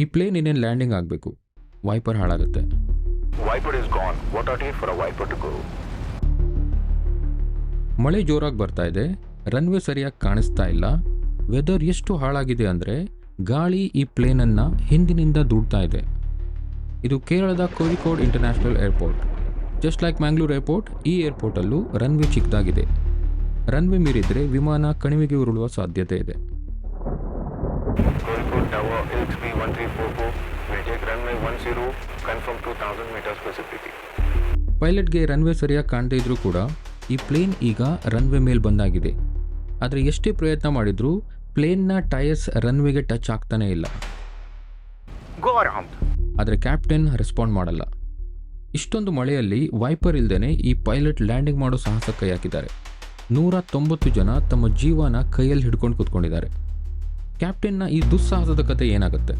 ಈ ಪ್ಲೇನ್ ಇನ್ನೇನು ಲ್ಯಾಂಡಿಂಗ್ ಆಗಬೇಕು? ವೈಪರ್ ಹಾಳಾಗುತ್ತೆ? ಮಳೆ ಜೋರಾಗಿ ಬರ್ತಾ ಇದೆ. ರನ್ವೇ ಸರಿಯಾಗಿ ಕಾಣಿಸ್ತಾ ಇಲ್ಲ. ವೆದರ್ ಎಷ್ಟು ಹಾಳಾಗಿದೆ ಅಂದರೆ ಗಾಳಿ ಈ ಪ್ಲೇನನ್ನು ಹಿಂದಿನಿಂದ ದೂಡ್ತಾ ಇದೆ. ಇದು ಕೇರಳದ Kozhikode international airport just like Mangalore airport ಈ ಏರ್ಪೋರ್ಟಲ್ಲೂ ರನ್ವೇ ಚಿಕ್ಕದಾಗಿದೆ ರನ್ವೇ ಮೀರಿದರೆ ವಿಮಾನ ಕಣಿವೆಗೆ ಉರುಳುವ ಸಾಧ್ಯತೆ ಇದೆ. 2000 meters visibility. ಪೈಲಟ್ಗೆ ರನ್ವೇ ಸರಿಯಾಗಿ ಕಾಣದೇ ಇದ್ರೂ ಕೂಡ ಈ ಪ್ಲೇನ್ ಈಗ ರನ್ವೇ ಮೇಲೆ ಬಂದಾಗಿದೆ. ಆದರೆ ಎಷ್ಟೇ ಪ್ರಯತ್ನ ಮಾಡಿದರೂ ಪ್ಲೇನ್ನ ಟೈರ್ಸ್ ರನ್ವೇಗೆ ಟಚ್ ಆಗ್ತಾನೇ ಇಲ್ಲ. ಗೋ ಅರೌಂಡ್ ಆದರೆ ಕ್ಯಾಪ್ಟನ್ ರೆಸ್ಪಾಂಡ್ ಮಾಡಲ್ಲ. ಇಷ್ಟೊಂದು ಮಳೆಯಲ್ಲಿ ವೈಪರ್ ಇಲ್ಲದೇ ಈ ಪೈಲಟ್ ಲ್ಯಾಂಡಿಂಗ್ ಮಾಡೋ ಸಾಹಸ ಕೈ ಹಾಕಿದ್ದಾರೆ. ನೂರ ತೊಂಬತ್ತು ಜನ ತಮ್ಮ ಜೀವನ ಕೈಯಲ್ಲಿ ಹಿಡ್ಕೊಂಡು ಕೂತ್ಕೊಂಡಿದ್ದಾರೆ. ಕ್ಯಾಪ್ಟನ್ನ ಈ ದುಸ್ಸಾಹಸದ ಕತೆ ಏನಾಗುತ್ತೆ?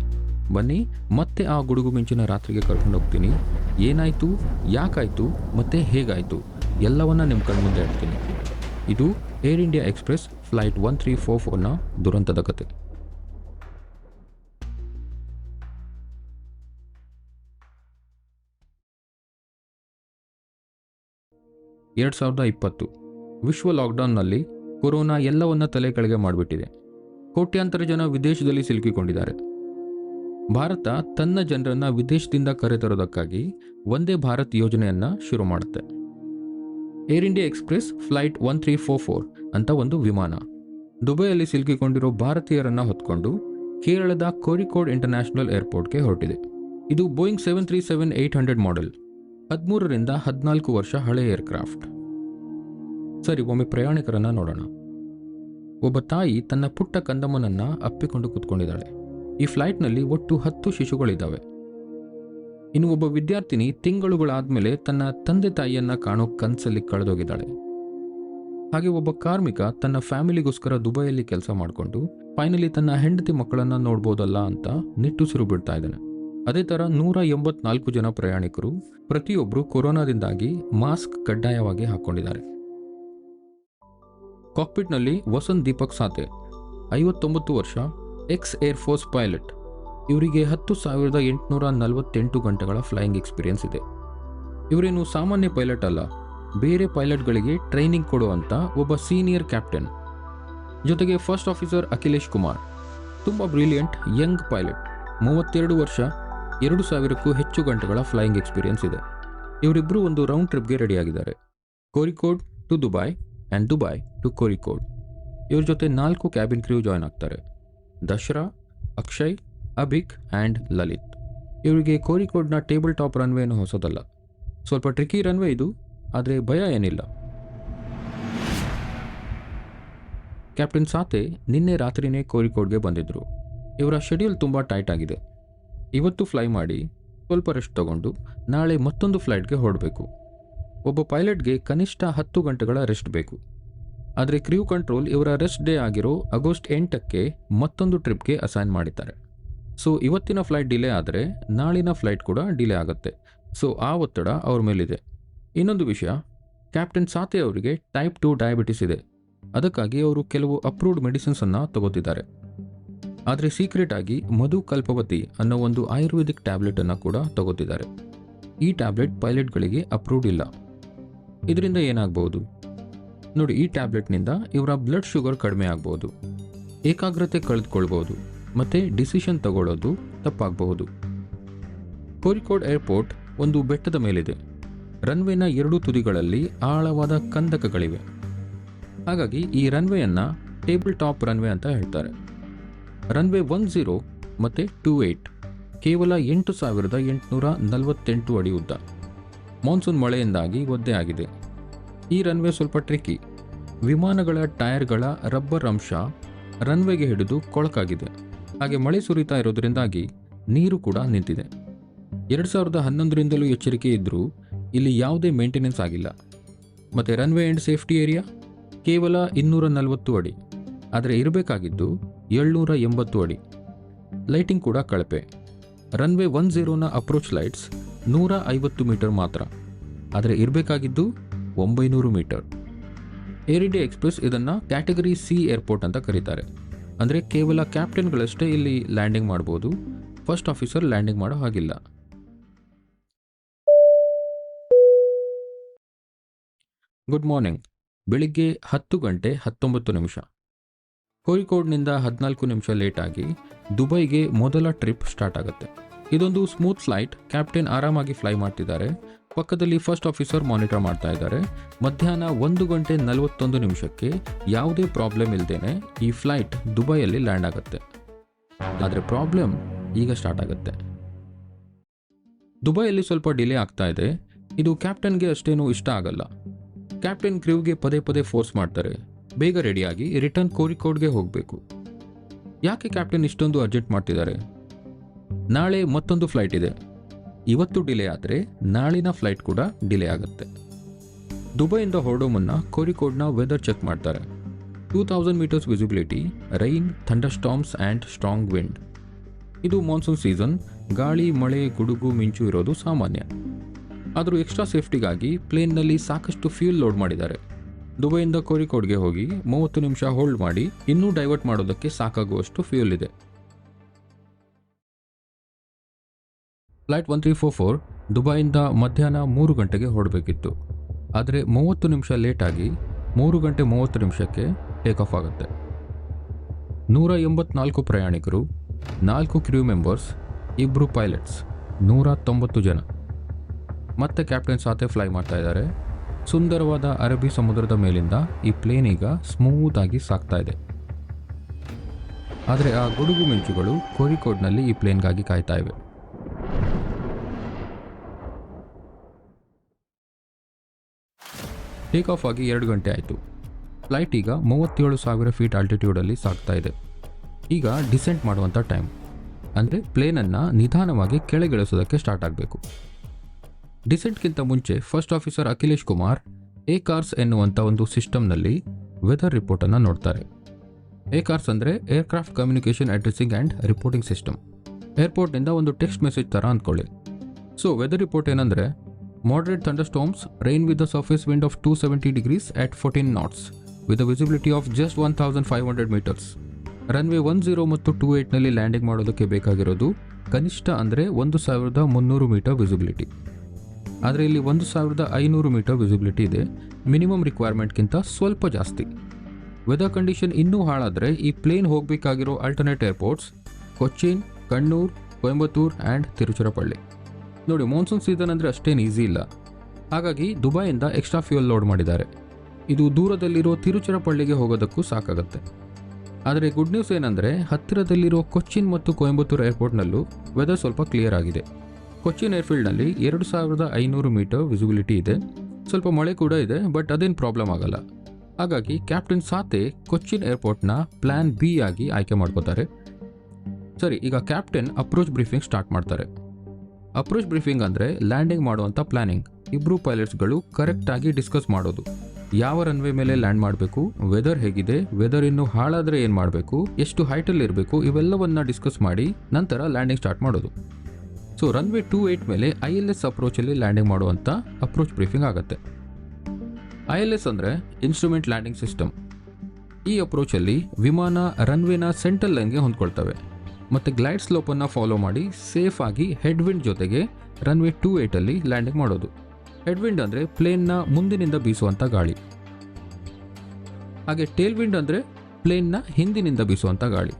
ಬನ್ನಿ, ಮತ್ತೆ ಆ ಗುಡುಗು ಮಿಂಚಿನ ರಾತ್ರಿಗೆ ಕರ್ಕೊಂಡು ಹೋಗ್ತೀನಿ. ಏನಾಯಿತು? ಯಾಕಾಯಿತು? ಮತ್ತೆ ಹೇಗಾಯಿತು? ಎಲ್ಲವನ್ನ ನಿಮ್ಮ ಕಣ್ಮುಂದೆ ಹೇಳ್ತೀನಿ. ಇದು Air India Express flight one three four ಫೋರ್ನ ದುರಂತದ ಕತೆ. ಎರಡು ಸಾವಿರದ ಇಪ್ಪತ್ತು. ವಿಶ್ವ ಲಾಕ್ಡೌನ್ನಲ್ಲಿ ಕೊರೋನಾ ಎಲ್ಲವನ್ನ ತಲೆ ಕೆಳಗೆ ಮಾಡಿಬಿಟ್ಟಿದೆ. ಕೋಟ್ಯಾಂತರ ಜನ ವಿದೇಶದಲ್ಲಿ ಸಿಲುಕಿಕೊಂಡಿದ್ದಾರೆ. ಭಾರತ ತನ್ನ ಜನರನ್ನ ವಿದೇಶದಿಂದ ಕರೆತರೋದಕ್ಕಾಗಿ ಒಂದೇ ಭಾರತ್ ಯೋಜನೆಯನ್ನ ಶುರು ಮಾಡುತ್ತೆ. Air India Express flight one three four four ಅಂತ ಒಂದು ವಿಮಾನ. ದುಬೈಯಲ್ಲಿ ಸಿಲುಕಿಕೊಂಡಿರೋ ಭಾರತೀಯರನ್ನ ಹೊತ್ಕೊಂಡು ಕೇರಳದ ಕೋರಿಕೋಡ್ ಇಂಟರ್ನ್ಯಾಷನಲ್ ಏರ್ಪೋರ್ಟ್ಗೆ ಹೊರಟಿದೆ. ಇದು Boeing seven three seven eight hundred model. ಹದಿಮೂರರಿಂದ ಹದಿನಾಲ್ಕು ವರ್ಷ ಹಳೆಯ ಏರ್ಕ್ರಾಫ್ಟ್. ಸರಿ, ಒಮ್ಮೆ ಪ್ರಯಾಣಿಕರನ್ನ ನೋಡೋಣ. ಒಬ್ಬ ತಾಯಿ ತನ್ನ ಪುಟ್ಟ ಕಂದಮ್ಮನನ್ನ ಅಪ್ಪಿಕೊಂಡು ಕೂತ್ಕೊಂಡಿದ್ದಾಳೆ. ಈ ಫ್ಲೈಟ್ನಲ್ಲಿ ಒಟ್ಟು ಹತ್ತು ಶಿಶುಗಳಿದ್ದಾವೆ. ಇನ್ನು ಒಬ್ಬ ವಿದ್ಯಾರ್ಥಿನಿ ತಿಂಗಳುಗಳಾದ್ಮೇಲೆ ತನ್ನ ತಂದೆ ತಾಯಿಯನ್ನ ಕಾಣೋ ಕನಸಲ್ಲಿ ಕಳೆದೋಗಿದ್ದಾಳೆ. ಹಾಗೆ ಒಬ್ಬ ಕಾರ್ಮಿಕ ತನ್ನ ಫ್ಯಾಮಿಲಿಗೋಸ್ಕರ ದುಬೈಯಲ್ಲಿ ಕೆಲಸ ಮಾಡಿಕೊಂಡು, ಫೈನಲಿ ತನ್ನ ಹೆಂಡತಿ ಮಕ್ಕಳನ್ನ ನೋಡ್ಬೋದಲ್ಲ ಅಂತ ನಿಟ್ಟುಸಿರು ಬಿಡ್ತಾ ಇದ್ದಾನೆ. ಅದೇ ಥರ ನೂರ ಎಂಬತ್ನಾಲ್ಕು ಜನ ಪ್ರಯಾಣಿಕರು ಪ್ರತಿಯೊಬ್ಬರು ಕೊರೋನಾದಿಂದಾಗಿ ಮಾಸ್ಕ್ ಕಡ್ಡಾಯವಾಗಿ ಹಾಕೊಂಡಿದ್ದಾರೆ. ಕಾಕ್ಪಿಟ್ನಲ್ಲಿ ವಸಂತ್ ದೀಪಕ್ ಸಾತೆ ಐವತ್ತೊಂಬತ್ತು ವರ್ಷ ಎಕ್ಸ್ ಏರ್ ಫೋರ್ಸ್ ಪೈಲಟ್ ಇವರಿಗೆ ಹತ್ತು ಸಾವಿರದ ಎಂಟುನೂರ ನಲವತ್ತೆಂಟು ಗಂಟೆಗಳ ಫ್ಲೈಯಿಂಗ್ ಎಕ್ಸ್ಪೀರಿಯನ್ಸ್ ಇದೆ. ಇವರೇನು ಸಾಮಾನ್ಯ ಪೈಲಟ್ ಅಲ್ಲ, ಬೇರೆ ಪೈಲಟ್ಗಳಿಗೆ ಟ್ರೈನಿಂಗ್ ಕೊಡುವಂಥ ಒಬ್ಬ ಸೀನಿಯರ್ ಕ್ಯಾಪ್ಟನ್ ಜೊತೆಗೆ ಫಸ್ಟ್ ಆಫೀಸರ್ ಅಖಿಲೇಶ್ ಕುಮಾರ್. ತುಂಬ ಬ್ರಿಲಿಯಂಟ್ ಯಂಗ್ ಪೈಲಟ್ ಮೂವತ್ತೆರಡು ವರ್ಷ, ಎರಡು ಸಾವಿರಕ್ಕೂ ಹೆಚ್ಚು ಗಂಟೆಗಳ ಫ್ಲೈಯಿಂಗ್ ಎಕ್ಸ್ಪೀರಿಯನ್ಸ್ ಇದೆ. ಇವರಿಬ್ಬರು ಒಂದು ರೌಂಡ್ ಟ್ರಿಪ್ಗೆ ರೆಡಿಯಾಗಿದ್ದಾರೆ Kozhikode to Dubai and Dubai to Kozhikode ಇವ್ರ ಜೊತೆ ನಾಲ್ಕು ಕ್ಯಾಬಿನ್ ಕ್ರ್ಯೂ ಜಾಯ್ನ್ ಆಗ್ತಾರೆ. ದಶರಾ, ಅಕ್ಷಯ್, ಅಭಿಕ್ ಆ್ಯಂಡ್ ಲಲಿತ್. ಇವರಿಗೆ ಕೋರಿಕೋಡ್ನ ಟೇಬಲ್ ಟಾಪ್ ರನ್ವೇ ಏನು ಹೊಸದಲ್ಲ. ಸ್ವಲ್ಪ ಟ್ರಿಕಿ ರನ್ವೇ ಇದು, ಆದರೆ ಭಯ ಏನಿಲ್ಲ. ಕ್ಯಾಪ್ಟನ್ ಸಾತೆ ನಿನ್ನೆ ರಾತ್ರಿನೇ ಕೋರಿಕೋಡ್ಗೆ ಬಂದಿದ್ದರು ಇವರ ಶೆಡ್ಯೂಲ್ ತುಂಬ ಟೈಟ್ ಆಗಿದೆ. ಇವತ್ತು ಫ್ಲೈ ಮಾಡಿ ಸ್ವಲ್ಪ ರೆಸ್ಟ್ ತಗೊಂಡು ನಾಳೆ ಮತ್ತೊಂದು ಫ್ಲೈಟ್ಗೆ ಹೊರಡಬೇಕು. ಒಬ್ಬ ಪೈಲಟ್ಗೆ ಕನಿಷ್ಠ ಹತ್ತು ಗಂಟೆಗಳ ರೆಸ್ಟ್ ಬೇಕು. ಆದರೆ ಕ್ರ್ಯೂ ಕಂಟ್ರೋಲ್ ಇವರ ರೆಸ್ಟ್ ಡೇ ಆಗಿರೋ ಆಗಸ್ಟ್ ಎಂಟಕ್ಕೆ ಮತ್ತೊಂದು ಟ್ರಿಪ್ಗೆ ಅಸೈನ್ ಮಾಡಿದ್ದಾರೆ. ಸೊ, ಇವತ್ತಿನ ಫ್ಲೈಟ್ ಡಿಲೇ ಆದರೆ ನಾಳಿನ ಫ್ಲೈಟ್ ಕೂಡ ಡಿಲೇ ಆಗುತ್ತೆ. ಸೊ, ಆ ಒತ್ತಡ ಅವ್ರ ಮೇಲಿದೆ. ಇನ್ನೊಂದು ವಿಷಯ, ಕ್ಯಾಪ್ಟನ್ ಸಾತೆ ಅವರಿಗೆ ಟೈಪ್ ಟು ಡಯಾಬಿಟಿಸ್ ಇದೆ. ಅದಕ್ಕಾಗಿ ಅವರು ಕೆಲವು ಅಪ್ರೂವ್ಡ್ ಮೆಡಿಸಿನ್ಸನ್ನು ತಗೋತಿದ್ದಾರೆ. ಆದರೆ ಸೀಕ್ರೆಟ್ ಆಗಿ ಮಧು ಕಲ್ಪವತಿ ಅನ್ನೋ ಒಂದು ಆಯುರ್ವೇದಿಕ್ ಟ್ಯಾಬ್ಲೆಟನ್ನು ಕೂಡ ತಗೋತಿದ್ದಾರೆ. ಈ ಟ್ಯಾಬ್ಲೆಟ್ ಪೈಲಟ್ಗಳಿಗೆ ಅಪ್ರೂವ್ಡ್ ಇಲ್ಲ. ಇದರಿಂದ ಏನಾಗಬಹುದು? ನೋಡಿ, ಈ ಟ್ಯಾಬ್ಲೆಟ್ನಿಂದ ಇವರ ಬ್ಲಡ್ ಶುಗರ್ ಕಡಿಮೆ ಆಗ್ಬೋದು. ಏಕಾಗ್ರತೆ ಕಳೆದುಕೊಳ್ಬೋದು. ಮತ್ತು ಡಿಸಿಷನ್ ತಗೊಳ್ಳೋದು ತಪ್ಪಾಗಬಹುದು. ಕೋರಿಕೋಡ್ ಏರ್ಪೋರ್ಟ್ ಒಂದು ಬೆಟ್ಟದ ಮೇಲಿದೆ. ರನ್ವೇನ ಎರಡೂ ತುದಿಗಳಲ್ಲಿ ಆಳವಾದ ಕಂದಕಗಳಿವೆ. ಹಾಗಾಗಿ ಈ ರನ್ವೇಯನ್ನು ಟೇಬಲ್ ಟಾಪ್ ರನ್ವೇ ಅಂತ ಹೇಳ್ತಾರೆ. ರನ್ವೇ ಒನ್ ಝೀರೋ ಮತ್ತು ಟೂ ಏಯ್ಟ್ ಕೇವಲ ಎಂಟು ಸಾವಿರದ ಎಂಟುನೂರ ನಲವತ್ತೆಂಟು ಅಡಿ ಉದ್ದ. ಮಾನ್ಸೂನ್ ಮಳೆಯಿಂದಾಗಿ ಒದ್ದೆ ಆಗಿದೆ. ಈ ರನ್ವೇ ಸ್ವಲ್ಪ ಟ್ರಿಕ್ಕಿ ವಿಮಾನಗಳ ಟೈರ್ಗಳ ರಬ್ಬರ್ ಅಂಶ ರನ್ವೇಗೆ ಹಿಡಿದು ಕೊಳಕಾಗಿದೆ. ಹಾಗೆ ಮಳೆ ಸುರಿತಾ ಇರೋದ್ರಿಂದಾಗಿ ನೀರು ಕೂಡ ನಿಂತಿದೆ. ಎರಡು ಸಾವಿರದ ಹನ್ನೊಂದರಿಂದಲೂ ಎಚ್ಚರಿಕೆ ಇದ್ದರೂ ಇಲ್ಲಿ ಯಾವುದೇ ಮೇಂಟೆನೆನ್ಸ್ ಆಗಿಲ್ಲ. ಮತ್ತು ರನ್ವೇ ಆ್ಯಂಡ್ ಸೇಫ್ಟಿ ಏರಿಯಾ ಕೇವಲ ಇನ್ನೂರ ನಲವತ್ತು ಅಡಿ. ಆದರೆ ಇರಬೇಕಾಗಿದ್ದು ಏಳ್ನೂರ ಎಂಬತ್ತು ಅಡಿ. ಲೈಟಿಂಗ್ ಕೂಡ ಕಳಪೆ. ರನ್ವೇ ಒನ್ ಝೀರೋನ ಅಪ್ರೋಚ್ ಲೈಟ್ಸ್ ನೂರ ಐವತ್ತು ಮೀಟರ್ ಮಾತ್ರ. ಆದರೆ ಇರಬೇಕಾಗಿದ್ದು ಒಂಬೈನೂರು ಮೀಟರ್. ಏರ್ ಇಂಡಿಯಾ ಎಕ್ಸ್ಪ್ರೆಸ್ ಇದನ್ನು ಕ್ಯಾಟಗರಿ ಸಿ ಏರ್ಪೋರ್ಟ್ ಅಂತ ಕರೀತಾರೆ. ಅಂದರೆ ಕೇವಲ ಕ್ಯಾಪ್ಟನ್ಗಳಷ್ಟೇ ಇಲ್ಲಿ ಲ್ಯಾಂಡಿಂಗ್ ಮಾಡ್ಬೋದು. ಫಸ್ಟ್ ಆಫೀಸರ್ ಲ್ಯಾಂಡಿಂಗ್ ಮಾಡೋ ಹಾಗಿಲ್ಲ. Good morning. ಬೆಳಿಗ್ಗೆ ಹತ್ತು ಗಂಟೆ ಹತ್ತೊಂಬತ್ತು ನಿಮಿಷ. ಕೋರಿಕೋಡ್ನಿಂದ ಹದಿನಾಲ್ಕು ನಿಮಿಷ ಲೇಟ್ ಆಗಿ ದುಬೈಗೆ ಮೊದಲ ಟ್ರಿಪ್ ಸ್ಟಾರ್ಟ್ ಆಗುತ್ತೆ. ಇದೊಂದು ಸ್ಮೂತ್ ಫ್ಲೈಟ್, ಕ್ಯಾಪ್ಟನ್ ಆರಾಮಾಗಿ ಫ್ಲೈ ಮಾಡ್ತಿದ್ದಾರೆ. ಪಕ್ಕದಲ್ಲಿ ಫಸ್ಟ್ ಆಫೀಸರ್ ಮಾನಿಟರ್ ಮಾಡ್ತಾ ಇದ್ದಾರೆ. ಮಧ್ಯಾಹ್ನ ಒಂದು ಗಂಟೆ ನಲವತ್ತೊಂದು ನಿಮಿಷಕ್ಕೆ ಯಾವುದೇ ಪ್ರಾಬ್ಲಮ್ ಇಲ್ಲದೇನೆ ಈ ಫ್ಲೈಟ್ ದುಬೈಯಲ್ಲಿ ಲ್ಯಾಂಡ್ ಆಗುತ್ತೆ. ಆದರೆ ಪ್ರಾಬ್ಲಮ್ ಈಗ ಸ್ಟಾರ್ಟ್ ಆಗುತ್ತೆ. ದುಬೈಯಲ್ಲಿ ಸ್ವಲ್ಪ ಡಿಲೇ ಆಗ್ತಾ ಇದೆ. ಇದು ಕ್ಯಾಪ್ಟನ್ಗೆ ಅಷ್ಟೇನು ಇಷ್ಟ ಆಗಲ್ಲ. ಕ್ಯಾಪ್ಟನ್ ಕ್ರೀವ್ಗೆ ಪದೇ ಪದೇ ಫೋರ್ಸ್ ಮಾಡ್ತಾರೆ. ಬೇಗ ರೆಡಿಯಾಗಿ ರಿಟರ್ನ್ ಕೋರಿಕೋಡ್ಗೆ ಹೋಗಬೇಕು. ಯಾಕೆ ಕ್ಯಾಪ್ಟನ್ ಇಷ್ಟೊಂದು ಅರ್ಜೆಂಟ್ ಮಾಡ್ತಿದ್ದಾರೆ? ನಾಳೆ ಮತ್ತೊಂದು ಫ್ಲೈಟ್ ಇದೆ. ಇವತ್ತು ಡಿಲೇ ಆದರೆ ನಾಳಿನ ಫ್ಲೈಟ್ ಕೂಡ ಡಿಲೇ ಆಗುತ್ತೆ. ದುಬೈಯಿಂದ ಹೊರಡೋ ಮುನ್ನ ಕೋರಿಕೋಡ್ನ ವೆದರ್ ಚೆಕ್ ಮಾಡ್ತಾರೆ. Two thousand meters visibility, rain thunder storms and strong wind. ಇದು ಮಾನ್ಸೂನ್ ಸೀಸನ್, ಗಾಳಿ, ಮಳೆ, ಗುಡುಗು, ಮಿಂಚು ಇರೋದು ಸಾಮಾನ್ಯ. ಆದರೂ ಎಕ್ಸ್ಟ್ರಾ ಸೇಫ್ಟಿಗಾಗಿ ಪ್ಲೇನ್ನಲ್ಲಿ ಸಾಕಷ್ಟು ಫ್ಯೂಲ್ ಲೋಡ್ ಮಾಡಿದ್ದಾರೆ. ದುಬೈಯಿಂದ ಕೋರಿಕೋಡ್ಗೆ ಹೋಗಿ ಮೂವತ್ತು ನಿಮಿಷ ಹೋಲ್ಡ್ ಮಾಡಿ ಇನ್ನೂ ಡೈವರ್ಟ್ ಮಾಡೋದಕ್ಕೆ ಸಾಕಾಗುವಷ್ಟು ಫ್ಯೂಲ್ ಇದೆ. Flight one three four four ದುಬೈಯಿಂದ ಮಧ್ಯಾಹ್ನ ಮೂರು ಗಂಟೆಗೆ ಹೊರಡಬೇಕಿತ್ತು. ಆದರೆ ಮೂವತ್ತು ನಿಮಿಷ ಲೇಟಾಗಿ ಮೂರು ಗಂಟೆ ಮೂವತ್ತು ನಿಮಿಷಕ್ಕೆ ಟೇಕ್ ಆಫ್ ಆಗುತ್ತೆ. ನೂರ ಎಂಬತ್ನಾಲ್ಕು ಪ್ರಯಾಣಿಕರು, ನಾಲ್ಕು ಕ್ರ್ಯೂ ಮೆಂಬರ್ಸ್ ಇಬ್ಬರು ಪೈಲಟ್ಸ್ ನೂರ ತೊಂಬತ್ತು ಜನ. ಮತ್ತೆ ಕ್ಯಾಪ್ಟನ್ ಸಾತೆ ಫ್ಲೈ ಮಾಡ್ತಾ ಇದ್ದಾರೆ. ಸುಂದರವಾದ ಅರಬ್ಬಿ ಸಮುದ್ರದ ಮೇಲಿಂದ ಈ ಪ್ಲೇನ್ ಈಗ ಸ್ಮೂತ್ ಆಗಿ ಸಾಗ್ತಾ ಇದೆ. ಆದರೆ ಆ ಗುಡುಗು ಮಿಂಚುಗಳು ಕೋರಿಕೋಡ್ನಲ್ಲಿ ಈ ಪ್ಲೇನ್ಗಾಗಿ ಕಾಯ್ತಾ ಇವೆ. ಟೇಕ್ ಆಫ್ ಆಗಿ ಎರಡು ಗಂಟೆ ಆಯಿತು. ಫ್ಲೈಟ್ ಈಗ ಮೂವತ್ತೇಳು ಸಾವಿರ ಫೀಟ್ ಆಲ್ಟಿಟ್ಯೂಡಲ್ಲಿ ಸಾಗ್ತಾ ಇದೆ. ಈಗ ಡಿಸೆಂಟ್ ಮಾಡುವಂಥ ಟೈಮ್ ಅಂದರೆ ಪ್ಲೇನನ್ನು ನಿಧಾನವಾಗಿ ಕೆಳಗಿಳಿಸೋದಕ್ಕೆ ಸ್ಟಾರ್ಟ್ ಆಗಬೇಕು. ಡಿಸೆಂಟ್ಗಿಂತ ಮುಂಚೆ first officer Akhilesh Kumar ACARS ಎನ್ನುವಂಥ ಒಂದು ಸಿಸ್ಟಮ್ನಲ್ಲಿ ವೆದರ್ ರಿಪೋರ್ಟನ್ನು ನೋಡ್ತಾರೆ. ಎ ಕಾರ್ಸ್ ಅಂದರೆ aircraft communication addressing and reporting system ಏರ್ಪೋರ್ಟ್ನಿಂದ ಒಂದು ಟೆಕ್ಸ್ಟ್ ಮೆಸೇಜ್ ಥರ ಅಂದ್ಕೊಳ್ಳಿ. ಸೊ ವೆದರ್ ರಿಪೋರ್ಟ್ ಏನಂದರೆ moderate thunderstorms, rain with a surface wind of 270 degrees at 14 knots, with a visibility of just 1500 meters. Runway one zero ಮತ್ತು two ಏಯ್ಟ್ನಲ್ಲಿ landing ಮಾಡೋದಕ್ಕೆ ಬೇಕಾಗಿರೋದು ಕನಿಷ್ಠ ಅಂದರೆ ಒಂದು ಸಾವಿರದ ಮುನ್ನೂರು ಮೀಟರ್ ವಿಸಿಬಿಲಿಟಿ ಆದರೆ ಇಲ್ಲಿ ಒಂದು ಸಾವಿರದ ಐನೂರು ಮೀಟರ್ ವಿಸಿಬಿಲಿಟಿ ಇದೆ. ಮಿನಿಮಮ್ ರಿಕ್ವೈರ್ಮೆಂಟ್ಗಿಂತ ಸ್ವಲ್ಪ ಜಾಸ್ತಿ. ವೆದರ್ ಕಂಡೀಷನ್ ಇನ್ನೂ ಹಾಳಾದರೆ ಈ plane ಹೋಗಬೇಕಾಗಿರೋ alternate airports Cochin Kannur Coimbatore and Tiruchirappalli. ನೋಡಿ ಮಾನ್ಸೂನ್ ಸೀಸನ್ ಅಂದರೆ ಅಷ್ಟೇನು ಈಸಿ ಇಲ್ಲ. ಹಾಗಾಗಿ ದುಬೈಯಿಂದ ಎಕ್ಸ್ಟ್ರಾ ಫ್ಯೂಯಲ್ ಲೋಡ್ ಮಾಡಿದ್ದಾರೆ. ಇದು ದೂರದಲ್ಲಿರೋ ತಿರುಚಿರಪಳ್ಳಿಗೆ ಹೋಗೋದಕ್ಕೂ ಸಾಕಾಗುತ್ತೆ. ಆದರೆ ಗುಡ್ ನ್ಯೂಸ್ ಏನಂದರೆ, ಹತ್ತಿರದಲ್ಲಿರೋ ಕೊಚ್ಚಿನ್ ಮತ್ತು ಕೊಯಂಬತ್ತೂರು ಏರ್ಪೋರ್ಟ್ನಲ್ಲೂ ವೆದರ್ ಸ್ವಲ್ಪ ಕ್ಲಿಯರ್ ಆಗಿದೆ. ಕೊಚ್ಚಿನ್ ಏರ್ಫೀಲ್ಡ್ನಲ್ಲಿ ಎರಡು ಸಾವಿರದ ಐನೂರು ಮೀಟರ್ ವಿಸಿಬಿಲಿಟಿ ಇದೆ. ಸ್ವಲ್ಪ ಮಳೆ ಕೂಡ ಇದೆ ಬಟ್ ಅದೇನು ಪ್ರಾಬ್ಲಮ್ ಆಗಲ್ಲ. ಹಾಗಾಗಿ ಕ್ಯಾಪ್ಟನ್ ಸಾತೆ ಕೊಚ್ಚಿನ್ ಏರ್ಪೋರ್ಟ್ನ ಪ್ಲ್ಯಾನ್ ಬಿ ಆಗಿ ಆಯ್ಕೆ ಮಾಡ್ಕೋತಾರೆ. ಸರಿ, ಈಗ ಕ್ಯಾಪ್ಟನ್ ಅಪ್ರೋಚ್ ಬ್ರೀಫಿಂಗ್ ಸ್ಟಾರ್ಟ್ ಮಾಡ್ತಾರೆ. ಅಪ್ರೋಚ್ ಬ್ರೀಫಿಂಗ್ ಅಂದರೆ ಲ್ಯಾಂಡಿಂಗ್ ಮಾಡುವಂಥ ಪ್ಲಾನಿಂಗ್ ಇಬ್ಬರು ಪೈಲಟ್ಸ್ಗಳು ಕರೆಕ್ಟಾಗಿ ಡಿಸ್ಕಸ್ ಮಾಡೋದು. ಯಾವ ರನ್ವೇ ಮೇಲೆ ಲ್ಯಾಂಡ್ ಮಾಡಬೇಕು ವೆದರ್ ಹೇಗಿದೆ ವೆದರ್ ಇನ್ನು ಹಾಳಾದರೆ ಏನು ಮಾಡಬೇಕು, ಎಷ್ಟು ಹೈಟಲ್ಲಿ ಇರಬೇಕು, ಇವೆಲ್ಲವನ್ನ ಡಿಸ್ಕಸ್ ಮಾಡಿ ನಂತರ ಲ್ಯಾಂಡಿಂಗ್ ಸ್ಟಾರ್ಟ್ ಮಾಡೋದು. ಸೊ ರನ್ವೇ ಟೂ ಏಯ್ಟ್ ಮೇಲೆ ಐ ಎಲ್ ಎಸ್ ಅಪ್ರೋಚಲ್ಲಿ ಲ್ಯಾಂಡಿಂಗ್ ಮಾಡುವಂಥ ಅಪ್ರೋಚ್ ಬ್ರೀಫಿಂಗ್ ಆಗುತ್ತೆ. ಐ ಎಲ್ ಎಸ್ ಅಂದರೆ ಇನ್ಸ್ಟ್ರೂಮೆಂಟ್ ಲ್ಯಾಂಡಿಂಗ್ ಸಿಸ್ಟಮ್ ಈ ಅಪ್ರೋಚಲ್ಲಿ ವಿಮಾನ ರನ್ವೇನ ಸೆಂಟ್ರಲ್ ಲೈನ್ಗೆ ಹೊಂದ್ಕೊಳ್ತವೆ. ಮತ್ತು ಗ್ಲೈಡ್ ಸ್ಲೋಪನ್ನು ಫಾಲೋ ಮಾಡಿ ಸೇಫ್ ಆಗಿ ಹೆಡ್ವಿಂಡ್ ಜೊತೆಗೆ ರನ್ವೇ ಟೂ ಏಯ್ಟಲ್ಲಿ ಲ್ಯಾಂಡಿಂಗ್ ಮಾಡೋದು. ಹೆಡ್ವಿಂಡ್ ಅಂದರೆ ಪ್ಲೇನ್ನ ಮುಂದಿನಿಂದ ಬೀಸುವಂಥ ಗಾಳಿ. ಹಾಗೆ ಟೇಲ್ ವಿಂಡ್ ಅಂದರೆ ಪ್ಲೇನ್ನ ಹಿಂದಿನಿಂದ ಬೀಸುವಂಥ ಗಾಳಿ.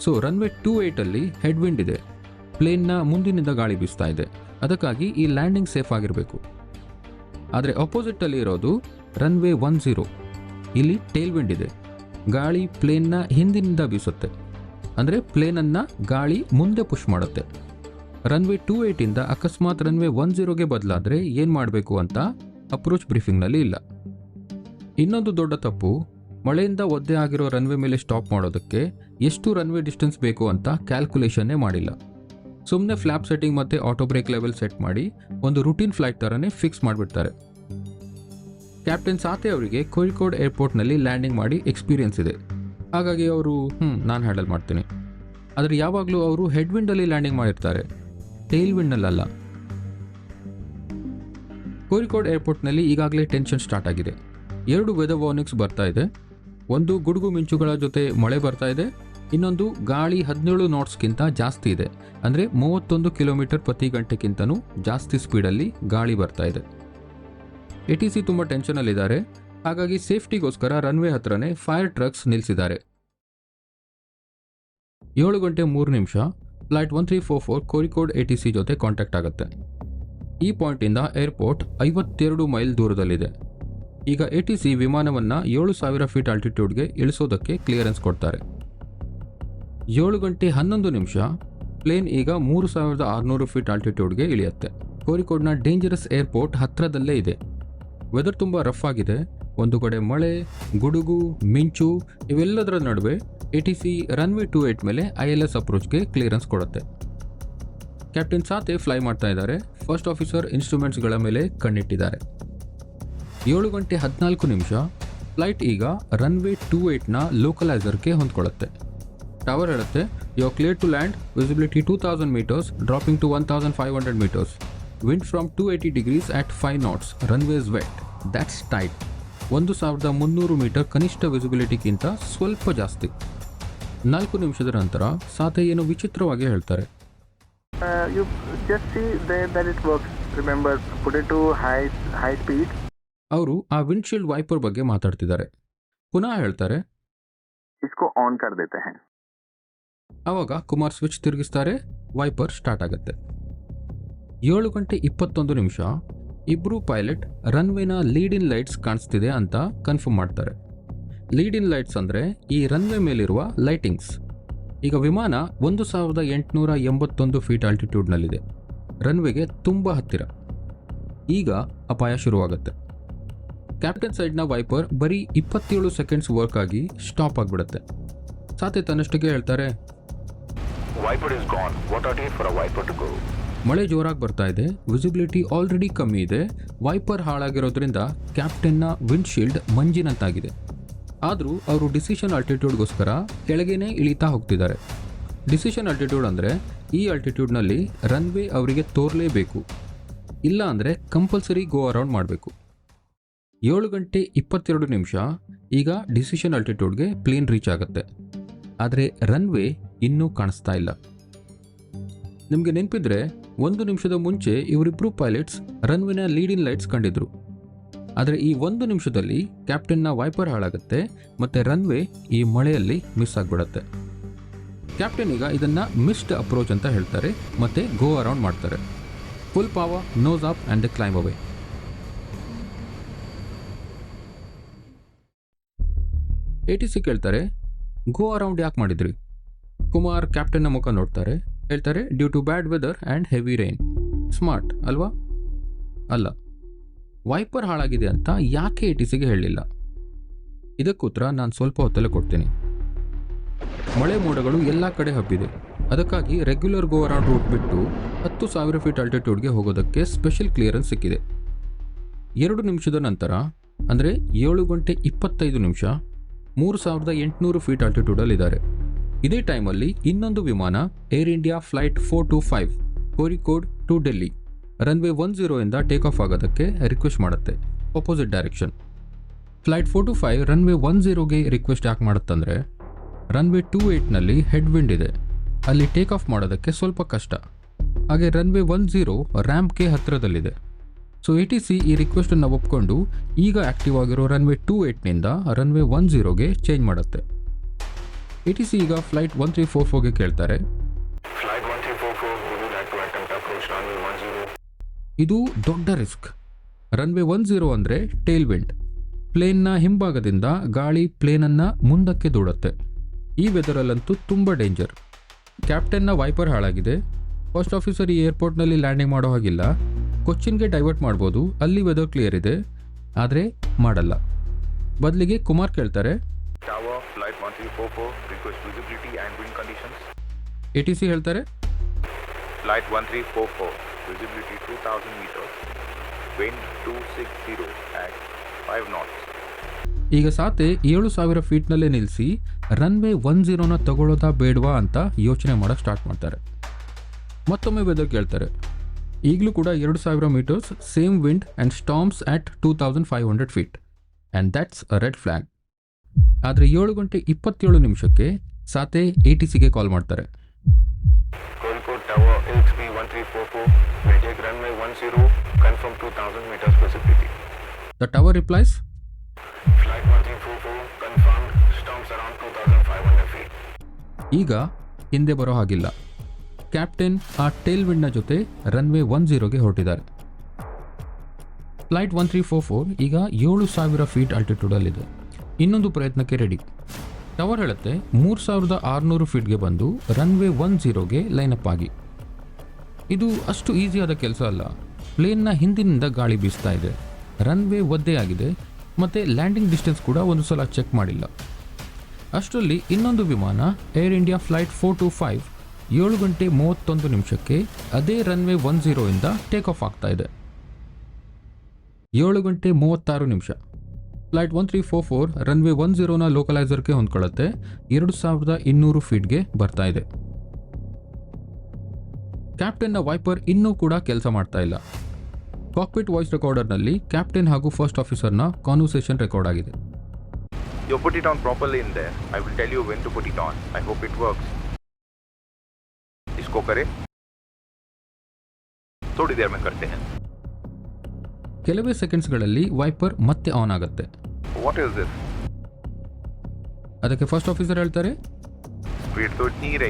ಸೊ ರನ್ವೇ ಟೂ ಏಯ್ಟಲ್ಲಿ ಹೆಡ್ವಿಂಡ್ ಇದೆ. ಪ್ಲೇನ್ನ ಮುಂದಿನಿಂದ ಗಾಳಿ ಬೀಸ್ತಾ ಇದೆ. ಅದಕ್ಕಾಗಿ ಈ ಲ್ಯಾಂಡಿಂಗ್ ಸೇಫ್ ಆಗಿರಬೇಕು. ಆದರೆ ಅಪೋಸಿಟಲ್ಲಿ ಇರೋದು ರನ್ವೇ ಒನ್ ಝೀರೋ ಇಲ್ಲಿ ಟೇಲ್ ವಿಂಡ್ ಇದೆ. ಗಾಳಿ ಪ್ಲೇನ್ನ ಹಿಂದಿನಿಂದ ಬೀಸುತ್ತೆ. ಅಂದರೆ ಪ್ಲೇನನ್ನು ಗಾಳಿ ಮುಂದೆ ಪುಷ್ ಮಾಡುತ್ತೆ. ರನ್ವೇ ಟೂ ಏಯ್ಟಿಂದ ಅಕಸ್ಮಾತ್ ರನ್ವೇ ಒನ್ ಜೀರೋಗೆ ಬದಲಾದರೆ ಏನು ಮಾಡಬೇಕು ಅಂತ ಅಪ್ರೋಚ್ ಬ್ರೀಫಿಂಗ್ನಲ್ಲಿ ಇಲ್ಲ. ಇನ್ನೊಂದು ದೊಡ್ಡ ತಪ್ಪು, ಮಳೆಯಿಂದ ಒದ್ದೆ ಆಗಿರೋ ರನ್ವೇ ಮೇಲೆ ಸ್ಟಾಪ್ ಮಾಡೋದಕ್ಕೆ ಎಷ್ಟು ರನ್ವೇ ಡಿಸ್ಟೆನ್ಸ್ ಬೇಕು ಅಂತ ಕ್ಯಾಲ್ಕುಲೇಷನ್ನೇ ಮಾಡಿಲ್ಲ. ಸುಮ್ಮನೆ ಫ್ಲ್ಯಾಪ್ ಸೆಟ್ಟಿಂಗ್ ಮತ್ತು ಆಟೋ ಬ್ರೇಕ್ ಲೆವೆಲ್ ಸೆಟ್ ಮಾಡಿ ಒಂದು ರುಟೀನ್ ಫ್ಲೈಟ್ ಥರನೇ ಫಿಕ್ಸ್ ಮಾಡಿಬಿಡ್ತಾರೆ. ಕ್ಯಾಪ್ಟನ್ ಸಾತೆ ಅವರಿಗೆ ಕೋಳಿಕೋಡ್ ಏರ್ಪೋರ್ಟ್ನಲ್ಲಿ ಲ್ಯಾಂಡಿಂಗ್ ಮಾಡಿ ಎಕ್ಸ್ಪೀರಿಯನ್ಸ್ ಇದೆ. ಹಾಗಾಗಿ ಅವರು ಹ್ಞೂ ನಾನು ಹ್ಯಾಂಡಲ್ ಮಾಡ್ತೀನಿ. ಆದರೆ ಯಾವಾಗಲೂ ಅವರು ಹೆಡ್ ವಿಂಡಲ್ಲಿ ಲ್ಯಾಂಡಿಂಗ್ ಮಾಡಿರ್ತಾರೆ. ಟೇಲ್ ವಿಂಡಲ್ಲಲ್ಲ. ಕೋರಿಕೋಡ್ ಏರ್ಪೋರ್ಟ್ನಲ್ಲಿ ಈಗಾಗಲೇ ಟೆನ್ಷನ್ ಸ್ಟಾರ್ಟ್ ಆಗಿದೆ. ಎರಡು ವೆದರ್ ವಾರ್ನಿಂಗ್ಸ್ ಬರ್ತಾ ಇದೆ. ಒಂದು ಗುಡುಗು ಮಿಂಚುಗಳ ಜೊತೆ ಮಳೆ ಬರ್ತಾ ಇದೆ. ಇನ್ನೊಂದು ಗಾಳಿ ಹದಿನೇಳು ನಾಟ್ಸ್ಗಿಂತ ಜಾಸ್ತಿ ಇದೆ. ಅಂದರೆ ಮೂವತ್ತೊಂದು ಕಿಲೋಮೀಟರ್ ಪ್ರತಿ ಗಂಟೆಗಿಂತನೂ ಜಾಸ್ತಿ ಸ್ಪೀಡಲ್ಲಿ ಗಾಳಿ ಬರ್ತಾ ಇದೆ. ಎ ಟಿ ಸಿ ತುಂಬ ಟೆನ್ಷನಲ್ಲಿದ್ದಾರೆ. ಹಾಗಾಗಿ ಸೇಫ್ಟಿಗೋಸ್ಕರ ರನ್ವೇ ಹತ್ರನೇ ಫೈರ್ ಟ್ರಕ್ಸ್ ನಿಲ್ಲಿಸಿದ್ದಾರೆ ಏಳು ಗಂಟೆ ಮೂರು ನಿಮಿಷ, flight one three four four Kozhikode A T C ಜೊತೆ ಕಾಂಟ್ಯಾಕ್ಟ್ ಆಗುತ್ತೆ. ಈ ಪಾಯಿಂಟಿಂದ ಏರ್ಪೋರ್ಟ್ ಐವತ್ತೆರಡು ಮೈಲ್ ದೂರದಲ್ಲಿದೆ. ಈಗ ಎ ಟಿ ಸಿ ವಿಮಾನವನ್ನು ಏಳು ಸಾವಿರ ಫೀಟ್ ಆಲ್ಟಿಟ್ಯೂಡ್ಗೆ ಇಳಿಸೋದಕ್ಕೆ ಕ್ಲಿಯರೆನ್ಸ್ ಕೊಡ್ತಾರೆ. ಏಳು ಗಂಟೆ ಹನ್ನೊಂದು ನಿಮಿಷ, ಪ್ಲೇನ್ ಈಗ ಮೂರು ಸಾವಿರದ ಆರುನೂರು ಫೀಟ್ ಆಲ್ಟಿಟ್ಯೂಡ್ಗೆ ಇಳಿಯುತ್ತೆ. ಕೋರಿಕೋಡ್ನ ಡೇಂಜರಸ್ ಏರ್ಪೋರ್ಟ್ ಹತ್ತಿರದಲ್ಲೇ ಇದೆ. ವೆದರ್ ತುಂಬ ರಫ್ ಆಗಿದೆ. ಒಂದು ಕಡೆ ಮಳೆ, ಗುಡುಗು, ಮಿಂಚು, ಇವೆಲ್ಲದರ ನಡುವೆ A T C runway two eight ಮೇಲೆ ಐ ಎಲ್ ಎಸ್ ಅಪ್ರೋಚ್ಗೆ ಕ್ಲಿಯರೆನ್ಸ್ ಕೊಡುತ್ತೆ. ಕ್ಯಾಪ್ಟನ್ ಸಾತೆ ಫ್ಲೈ ಮಾಡ್ತಾ ಇದ್ದಾರೆ. ಫಸ್ಟ್ ಆಫೀಸರ್ ಇನ್ಸ್ಟ್ರೂಮೆಂಟ್ಸ್ಗಳ ಮೇಲೆ ಕಣ್ಣಿಟ್ಟಿದ್ದಾರೆ. ಏಳು ಗಂಟೆ ಹದಿನಾಲ್ಕು ನಿಮಿಷ ಫ್ಲೈಟ್ ಈಗ ರನ್ವೇ ಟೂ ಏಟ್ನ ಲೋಕಲೈಸರ್ಗೆ ಹೊಂದ್ಕೊಳ್ಳುತ್ತೆ. ಟವರ್ ಹೇಳುತ್ತೆ you clear to land visibility two thousand meters dropping to one thousand five hundred meters wind from two eighty degrees at five knots runway's wet that's tight ಒಂದು ಸಾವಿರದ ಮುನ್ನೂರು metre ಕನಿಷ್ಠ ವಿಸಿಬಿಲಿಟಿಗಿಂತ ಸ್ವಲ್ಪ ಜಾಸ್ತಿ. ನಾಲ್ಕು ನಿಮಿಷದ ನಂತರ ಸಾಥೆ ಏನು ವಿಚಿತ್ರವಾಗಿ ಹೇಳ್ತಾರೆ. ಅವರು ಆ ವಿಂಡ್ಶೀಲ್ಡ್ ವೈಪರ್ ಬಗ್ಗೆ ಮಾತಾಡ್ತಿದ್ದಾರೆ. ಪುನಃ ಹೇಳ್ತಾರೆ ಆನ್ ಕರ್ ದೇತೆ ಅವಾಗ ಕುಮಾರ್ ಸ್ವಿಚ್ ತಿರುಗಿಸ್ತಾರೆ ವೈಪರ್ ಸ್ಟಾರ್ಟ್ ಆಗುತ್ತೆ. ಏಳು ಗಂಟೆ ಇಪ್ಪತ್ತೊಂದು ನಿಮಿಷ ಇಬ್ಬರು ಪೈಲಟ್ ರನ್ವೇನ ಲೀಡ್ ಇನ್ ಲೈಟ್ಸ್ ಕಾಣಿಸ್ತಿದೆ ಅಂತ ಕನ್ಫರ್ಮ್ ಮಾಡ್ತಾರೆ. ಲೀಡ್ ಇನ್ ಲೈಟ್ಸ್ ಅಂದರೆ ಈ ರನ್ವೇ ಮೇಲಿರುವ ಲೈಟಿಂಗ್ಸ್ ಈಗ ವಿಮಾನ ಒಂದು ಸಾವಿರದ ಎಂಟುನೂರ ಎಂಬತ್ತೊಂದು ಫೀಟ್ ಆಲ್ಟಿಟ್ಯೂಡ್ನಲ್ಲಿದೆ ರನ್ವೇಗೆ ತುಂಬ ಹತ್ತಿರ. ಈಗ ಅಪಾಯ ಶುರುವಾಗುತ್ತೆ. ಕ್ಯಾಪ್ಟನ್ ಸೈಡ್ನ ವೈಪರ್ ಬರೀ ಇಪ್ಪತ್ತೇಳು ಸೆಕೆಂಡ್ಸ್ ವರ್ಕ್ ಆಗಿ ಸ್ಟಾಪ್ ಆಗಿಬಿಡುತ್ತೆ. ಸಾತೆ ತನ್ನಷ್ಟಕ್ಕೆ ಹೇಳ್ತಾರೆ ಮಳೆ ಜೋರಾಗಿ ಬರ್ತಾ ಇದೆ. ವಿಸಿಬಿಲಿಟಿ ಆಲ್ರೆಡಿ ಕಮ್ಮಿ ಇದೆ. ವೈಪರ್ ಹಾಳಾಗಿರೋದ್ರಿಂದ ಕ್ಯಾಪ್ಟನ್ನ ವಿಂಡ್ಶೀಲ್ಡ್ ಮಂಜಿನಂತಾಗಿದೆ. ಆದರೂ ಅವರು ಡಿಸಿಷನ್ ಆಲ್ಟಿಟ್ಯೂಡ್ಗೋಸ್ಕರ ಕೆಳಗೇನೆ ಇಳಿತಾ ಹೋಗ್ತಿದ್ದಾರೆ. ಡಿಸಿಷನ್ ಆಲ್ಟಿಟ್ಯೂಡ್ ಅಂದರೆ ಈ ಆಲ್ಟಿಟ್ಯೂಡ್ನಲ್ಲಿ ರನ್ವೇ ಅವರಿಗೆ ತೋರಲೇಬೇಕು. ಇಲ್ಲ ಅಂದರೆ ಕಂಪಲ್ಸರಿ ಗೋ ಅರೌಂಡ್ ಮಾಡಬೇಕು. ಏಳು ಗಂಟೆ ಇಪ್ಪತ್ತೆರಡು ನಿಮಿಷ, ಈಗ ಡಿಸಿಷನ್ ಆಲ್ಟಿಟ್ಯೂಡ್ಗೆ ಪ್ಲೇನ್ ರೀಚ್ ಆಗುತ್ತೆ. ಆದರೆ ರನ್ವೇ ಇನ್ನೂ ಕಾಣಿಸ್ತಾ ಇಲ್ಲ. ನಿಮಗೆ ನೆನಪಿದ್ರೆ ಒಂದು ನಿಮಿಷದ ಮುಂಚೆ ಇವರಿಬ್ಬರು ಪೈಲಟ್ಸ್ ರನ್ವೇನ ಲೀಡ್ ಇನ್ ಲೈಟ್ಸ್ ಕಂಡಿದ್ರು. ಆದರೆ ಈ ಒಂದು ನಿಮಿಷದಲ್ಲಿ ಕ್ಯಾಪ್ಟನ್ನ ವೈಪರ್ ಹಾಳಾಗುತ್ತೆ ಮತ್ತು ರನ್ವೇ ಈ ಮಳೆಯಲ್ಲಿ ಮಿಸ್ ಆಗಿಬಿಡತ್ತೆ. ಕ್ಯಾಪ್ಟನ್ ಈಗ ಇದನ್ನು ಮಿಸ್ಡ್ ಅಪ್ರೋಚ್ ಅಂತ ಹೇಳ್ತಾರೆ, ಮತ್ತೆ ಗೋ ಅರೌಂಡ್ ಮಾಡ್ತಾರೆ. Full power nose up and climb away A T C ಕೇಳ್ತಾರೆ ಗೋ ಅರೌಂಡ್ ಯಾಕೆ ಮಾಡಿದ್ರಿ? ಕುಮಾರ್ ಕ್ಯಾಪ್ಟನ್ನ ಮುಖ ನೋಡ್ತಾರೆ ಹೇಳ್ತಾರೆ due to bad weather and heavy rain smart ಅಲ್ವಾ? ಅಲ್ಲ. ವೈಪರ್ ಹಾಳಾಗಿದೆ ಅಂತ ಯಾಕೆ ಎ ಟಿ ಸಿಗೆ ಹೇಳಲಿಲ್ಲ ಇದಕ್ಕೂತ್ರ ನಾನು ಸ್ವಲ್ಪ ಹೊತ್ತಲ್ಲೇ ಕೊಡ್ತೀನಿ. ಮಳೆ ಮೋಡಗಳು ಎಲ್ಲ ಕಡೆ ಹಬ್ಬಿದೆ. ಅದಕ್ಕಾಗಿ ರೆಗ್ಯುಲರ್ ಗೋ ಅರೌಂಡ್ ರೂಟ್ ಬಿಟ್ಟು ಹತ್ತು ಸಾವಿರ ಫೀಟ್ ಆಲ್ಟಿಟ್ಯೂಡ್ಗೆ ಹೋಗೋದಕ್ಕೆ ಸ್ಪೆಷಲ್ ಕ್ಲಿಯರೆನ್ಸ್ ಸಿಕ್ಕಿದೆ. ಎರಡು ನಿಮಿಷದ ನಂತರ, ಅಂದರೆ ಏಳು ಗಂಟೆ ಇಪ್ಪತ್ತೈದು ನಿಮಿಷ, ಮೂರು ಸಾವಿರದ ಎಂಟುನೂರು ಫೀಟ್ ಆಲ್ಟಿಟ್ಯೂಡಲ್ಲಿದ್ದಾರೆ ಇದೇ ಟೈಮಲ್ಲಿ ಇನ್ನೊಂದು ವಿಮಾನ Air India flight four two five Kozhikode to Delhi runway one zero ಇಂದ ಟೇಕ್ ಆಫ್ ಆಗೋದಕ್ಕೆ ರಿಕ್ವೆಸ್ಟ್ ಮಾಡುತ್ತೆ. Opposite direction flight four two five runway one ಜೀರೋಗೆ request ಯಾಕೆ ಮಾಡುತ್ತಂದರೆ ರನ್ವೇ ಟೂ ಏಯ್ಟ್ನಲ್ಲಿ ಹೆಡ್ ವಿಂಡ್ ಇದೆ. ಅಲ್ಲಿ ಟೇಕ್ ಆಫ್ ಮಾಡೋದಕ್ಕೆ ಸ್ವಲ್ಪ ಕಷ್ಟ. ಹಾಗೆ ರನ್ವೇ ಒನ್ ಜೀರೋ ರ್ಯಾಂಪ್ಗೆ ಹತ್ತಿರದಲ್ಲಿದೆ. ಸೊ ಎ ಟಿ ಸಿ ಈ ರಿಕ್ವೆಸ್ಟನ್ನು ಒಪ್ಕೊಂಡು ಈಗ ಆ್ಯಕ್ಟಿವ್ ಆಗಿರೋ ರನ್ವೇ ಟೂ ಏಯ್ಟ್ನಿಂದ ರನ್ವೇ ಒನ್ ಜೀರೋಗೆ ಚೇಂಜ್ ಮಾಡುತ್ತೆ. ಎ ಟಿ ಸಿ ಈಗ ಫ್ಲೈಟ್ ಒನ್ ತ್ರೀ ಫೋರ್ ಫೋರ್ಗೆ ಕೇಳ್ತಾರೆ. 1344, would you like to attempt 10? ಇದು ದೊಡ್ಡ ರಿಸ್ಕ್ ರನ್ವೇ ಒನ್ ಜೀರೋ ಅಂದರೆ ಟೇಲ್ ವಿಂಡ್ ಪ್ಲೇನ್ನ ಹಿಂಭಾಗದಿಂದ ಗಾಳಿ ಪ್ಲೇನನ್ನು ಮುಂದಕ್ಕೆ ದೂಡುತ್ತೆ. ಈ ವೆದರಲ್ಲಂತೂ ತುಂಬ ಡೇಂಜರ್ ಕ್ಯಾಪ್ಟನ್ನ ವೈಪರ್ ಹಾಳಾಗಿದೆ. ಫಸ್ಟ್ ಆಫೀಸರ್ ಈ ಏರ್ಪೋರ್ಟ್ನಲ್ಲಿ ಲ್ಯಾಂಡಿಂಗ್ ಮಾಡೋ ಹಾಗಿಲ್ಲ. ಕೊಚ್ಚಿನ್ಗೆ ಡೈವರ್ಟ್ ಮಾಡ್ಬೋದು. ಅಲ್ಲಿ ವೆದರ್ ಕ್ಲಿಯರ್ ಇದೆ. ಆದರೆ ಮಾಡಲ್ಲ. ಬದಲಿಗೆ ಕುಮಾರ್ ಕೇಳ್ತಾರೆ Tower, flight 1344, request visibility and wind conditions. A T C ಹೇಳ್ತಾರೆ? Flight 1344, visibility 2000 meters, wind 260 at 5 knots. ಈಗ ಸಾತೆ ಏಳು ಸಾವಿರ ಫೀಟ್ನಲ್ಲೇ ನಿಲ್ಲಿಸಿ ರನ್ವೇ ಒನ್ ಜೀರೋನ ತಗೊಳ್ಳೋದಾ ಬೇಡವಾ ಅಂತ ಯೋಚನೆ ಮಾಡೋಕ್ಕೆ ಸ್ಟಾರ್ಟ್ ಮಾಡ್ತಾರೆ. ಮತ್ತೊಮ್ಮೆ ವೆದರ್ ಕೇಳ್ತಾರೆ. ಈಗಲೂ ಕೂಡ ಎರಡು ಸಾವಿರ meters same wind and storms at two thousand five hundred feet and that's a red flag ಆದರೆ ಏಳು ಗಂಟೆ ಇಪ್ಪತ್ತೇಳು ನಿಮಿಷಕ್ಕೆ ಸಾತೆ ಎ ಟಿ ಸಿಗೆ ಕಾಲ್ ಮಾಡ್ತಾರೆ. Kozhikode Tower XB 1344 will take runway 10, confirm 2000 meters visibility. The tower replies? Flight 1344 confirmed, storms around 2500 feet. ಈಗ ಹಿಂದೆ ಬರೋ ಹಾಗಿಲ್ಲ. ಕ್ಯಾಪ್ಟನ್ ಆ ಟೇಲ್ ವಿಂಡ್ನ ಜೊತೆ ರನ್ವೇ ಒನ್ ಜೀರೋಗೆ ಹೊರಟಿದ್ದಾರೆ. Flight one three four four ಈಗ ಏಳು ಸಾವಿರ ಫೀಟ್ ಆಲ್ಟಿಟ್ಯೂಡಲ್ಲಿದೆ ಇನ್ನೊಂದು ಪ್ರಯತ್ನಕ್ಕೆ ರೆಡಿ ಟವರ್ ಹೇಳುತ್ತೆ, ಮೂರು ಸಾವಿರದ ಆರುನೂರು ಫೀಟ್ಗೆ ಬಂದು ರನ್ವೇ ಒನ್ ಜೀರೋಗೆ ಲೈನಪ್ ಆಗಿ. ಇದು ಅಷ್ಟು ಈಸಿಯಾದ ಕೆಲಸ ಅಲ್ಲ. ಪ್ಲೇನ್ನ ಹಿಂದಿನಿಂದ ಗಾಳಿ ಬೀಸ್ತಾ ಇದೆ. ರನ್ವೇ ಒದ್ದೆ ಆಗಿದೆ. ಮತ್ತು ಲ್ಯಾಂಡಿಂಗ್ ಡಿಸ್ಟೆನ್ಸ್ ಕೂಡ ಒಂದು ಸಲ ಚೆಕ್ ಮಾಡಿಲ್ಲ. ಅಷ್ಟರಲ್ಲಿ ಇನ್ನೊಂದು ವಿಮಾನ Air India flight four two five ಏಳು ಗಂಟೆ ಮೂವತ್ತೊಂದು ನಿಮಿಷಕ್ಕೆ ಅದೇ ರನ್ವೇ ಒನ್ ಇಂದ ಟೇಕ್ ಆಫ್ ಆಗ್ತಾ ಇದೆ. ಏಳು ಗಂಟೆ ಮೂವತ್ತಾರು ನಿಮಿಷ. Flight one three four four runway one ಜೀರೋನ ಲೋಕಲೈಸರ್ಗೆ ಹೊಂದ್ಕೊಳ್ಳುತ್ತೆ ಎರಡು ಸಾವಿರದ ಇನ್ನೂರು ಫೀಟ್ಗೆ ಬರ್ತಾ ಇದೆ ಕ್ಯಾಪ್ಟನ್ನ ವೈಪರ್ ಇನ್ನೂ ಕೂಡ ಕೆಲಸ ಮಾಡ್ತಾ ಇಲ್ಲ ಕಾಕ್ಪಿಟ್ ವಾಯ್ಸ್ ರೆಕಾರ್ಡರ್ನಲ್ಲಿ ಕ್ಯಾಪ್ಟನ್ ಹಾಗೂ ಫಸ್ಟ್ ಆಫೀಸರ್ನ ಕಾನ್ವರ್ಸೇಷನ್ ರೆಕಾರ್ಡ್ ಆಗಿದೆ You put it on properly in there. I will tell you when to put it on. I hope it works. इसको करें थोड़ी देर में करते हैं ಕೆಲವೇ ಸೆಕೆಂಡ್ಸ್ಗಳಲ್ಲಿ ವೈಪರ್ ಮತ್ತೆ ಆನ್ ಆಗುತ್ತೆ ವಾಟ್ ಇಸ್ ದಿಸ್ ಅದಕ್ಕೆ ಫಸ್ಟ್ ಆಫೀಸರ್ ಹೇಳ್ತಾರೆ? ಸ್ಪೀಡ್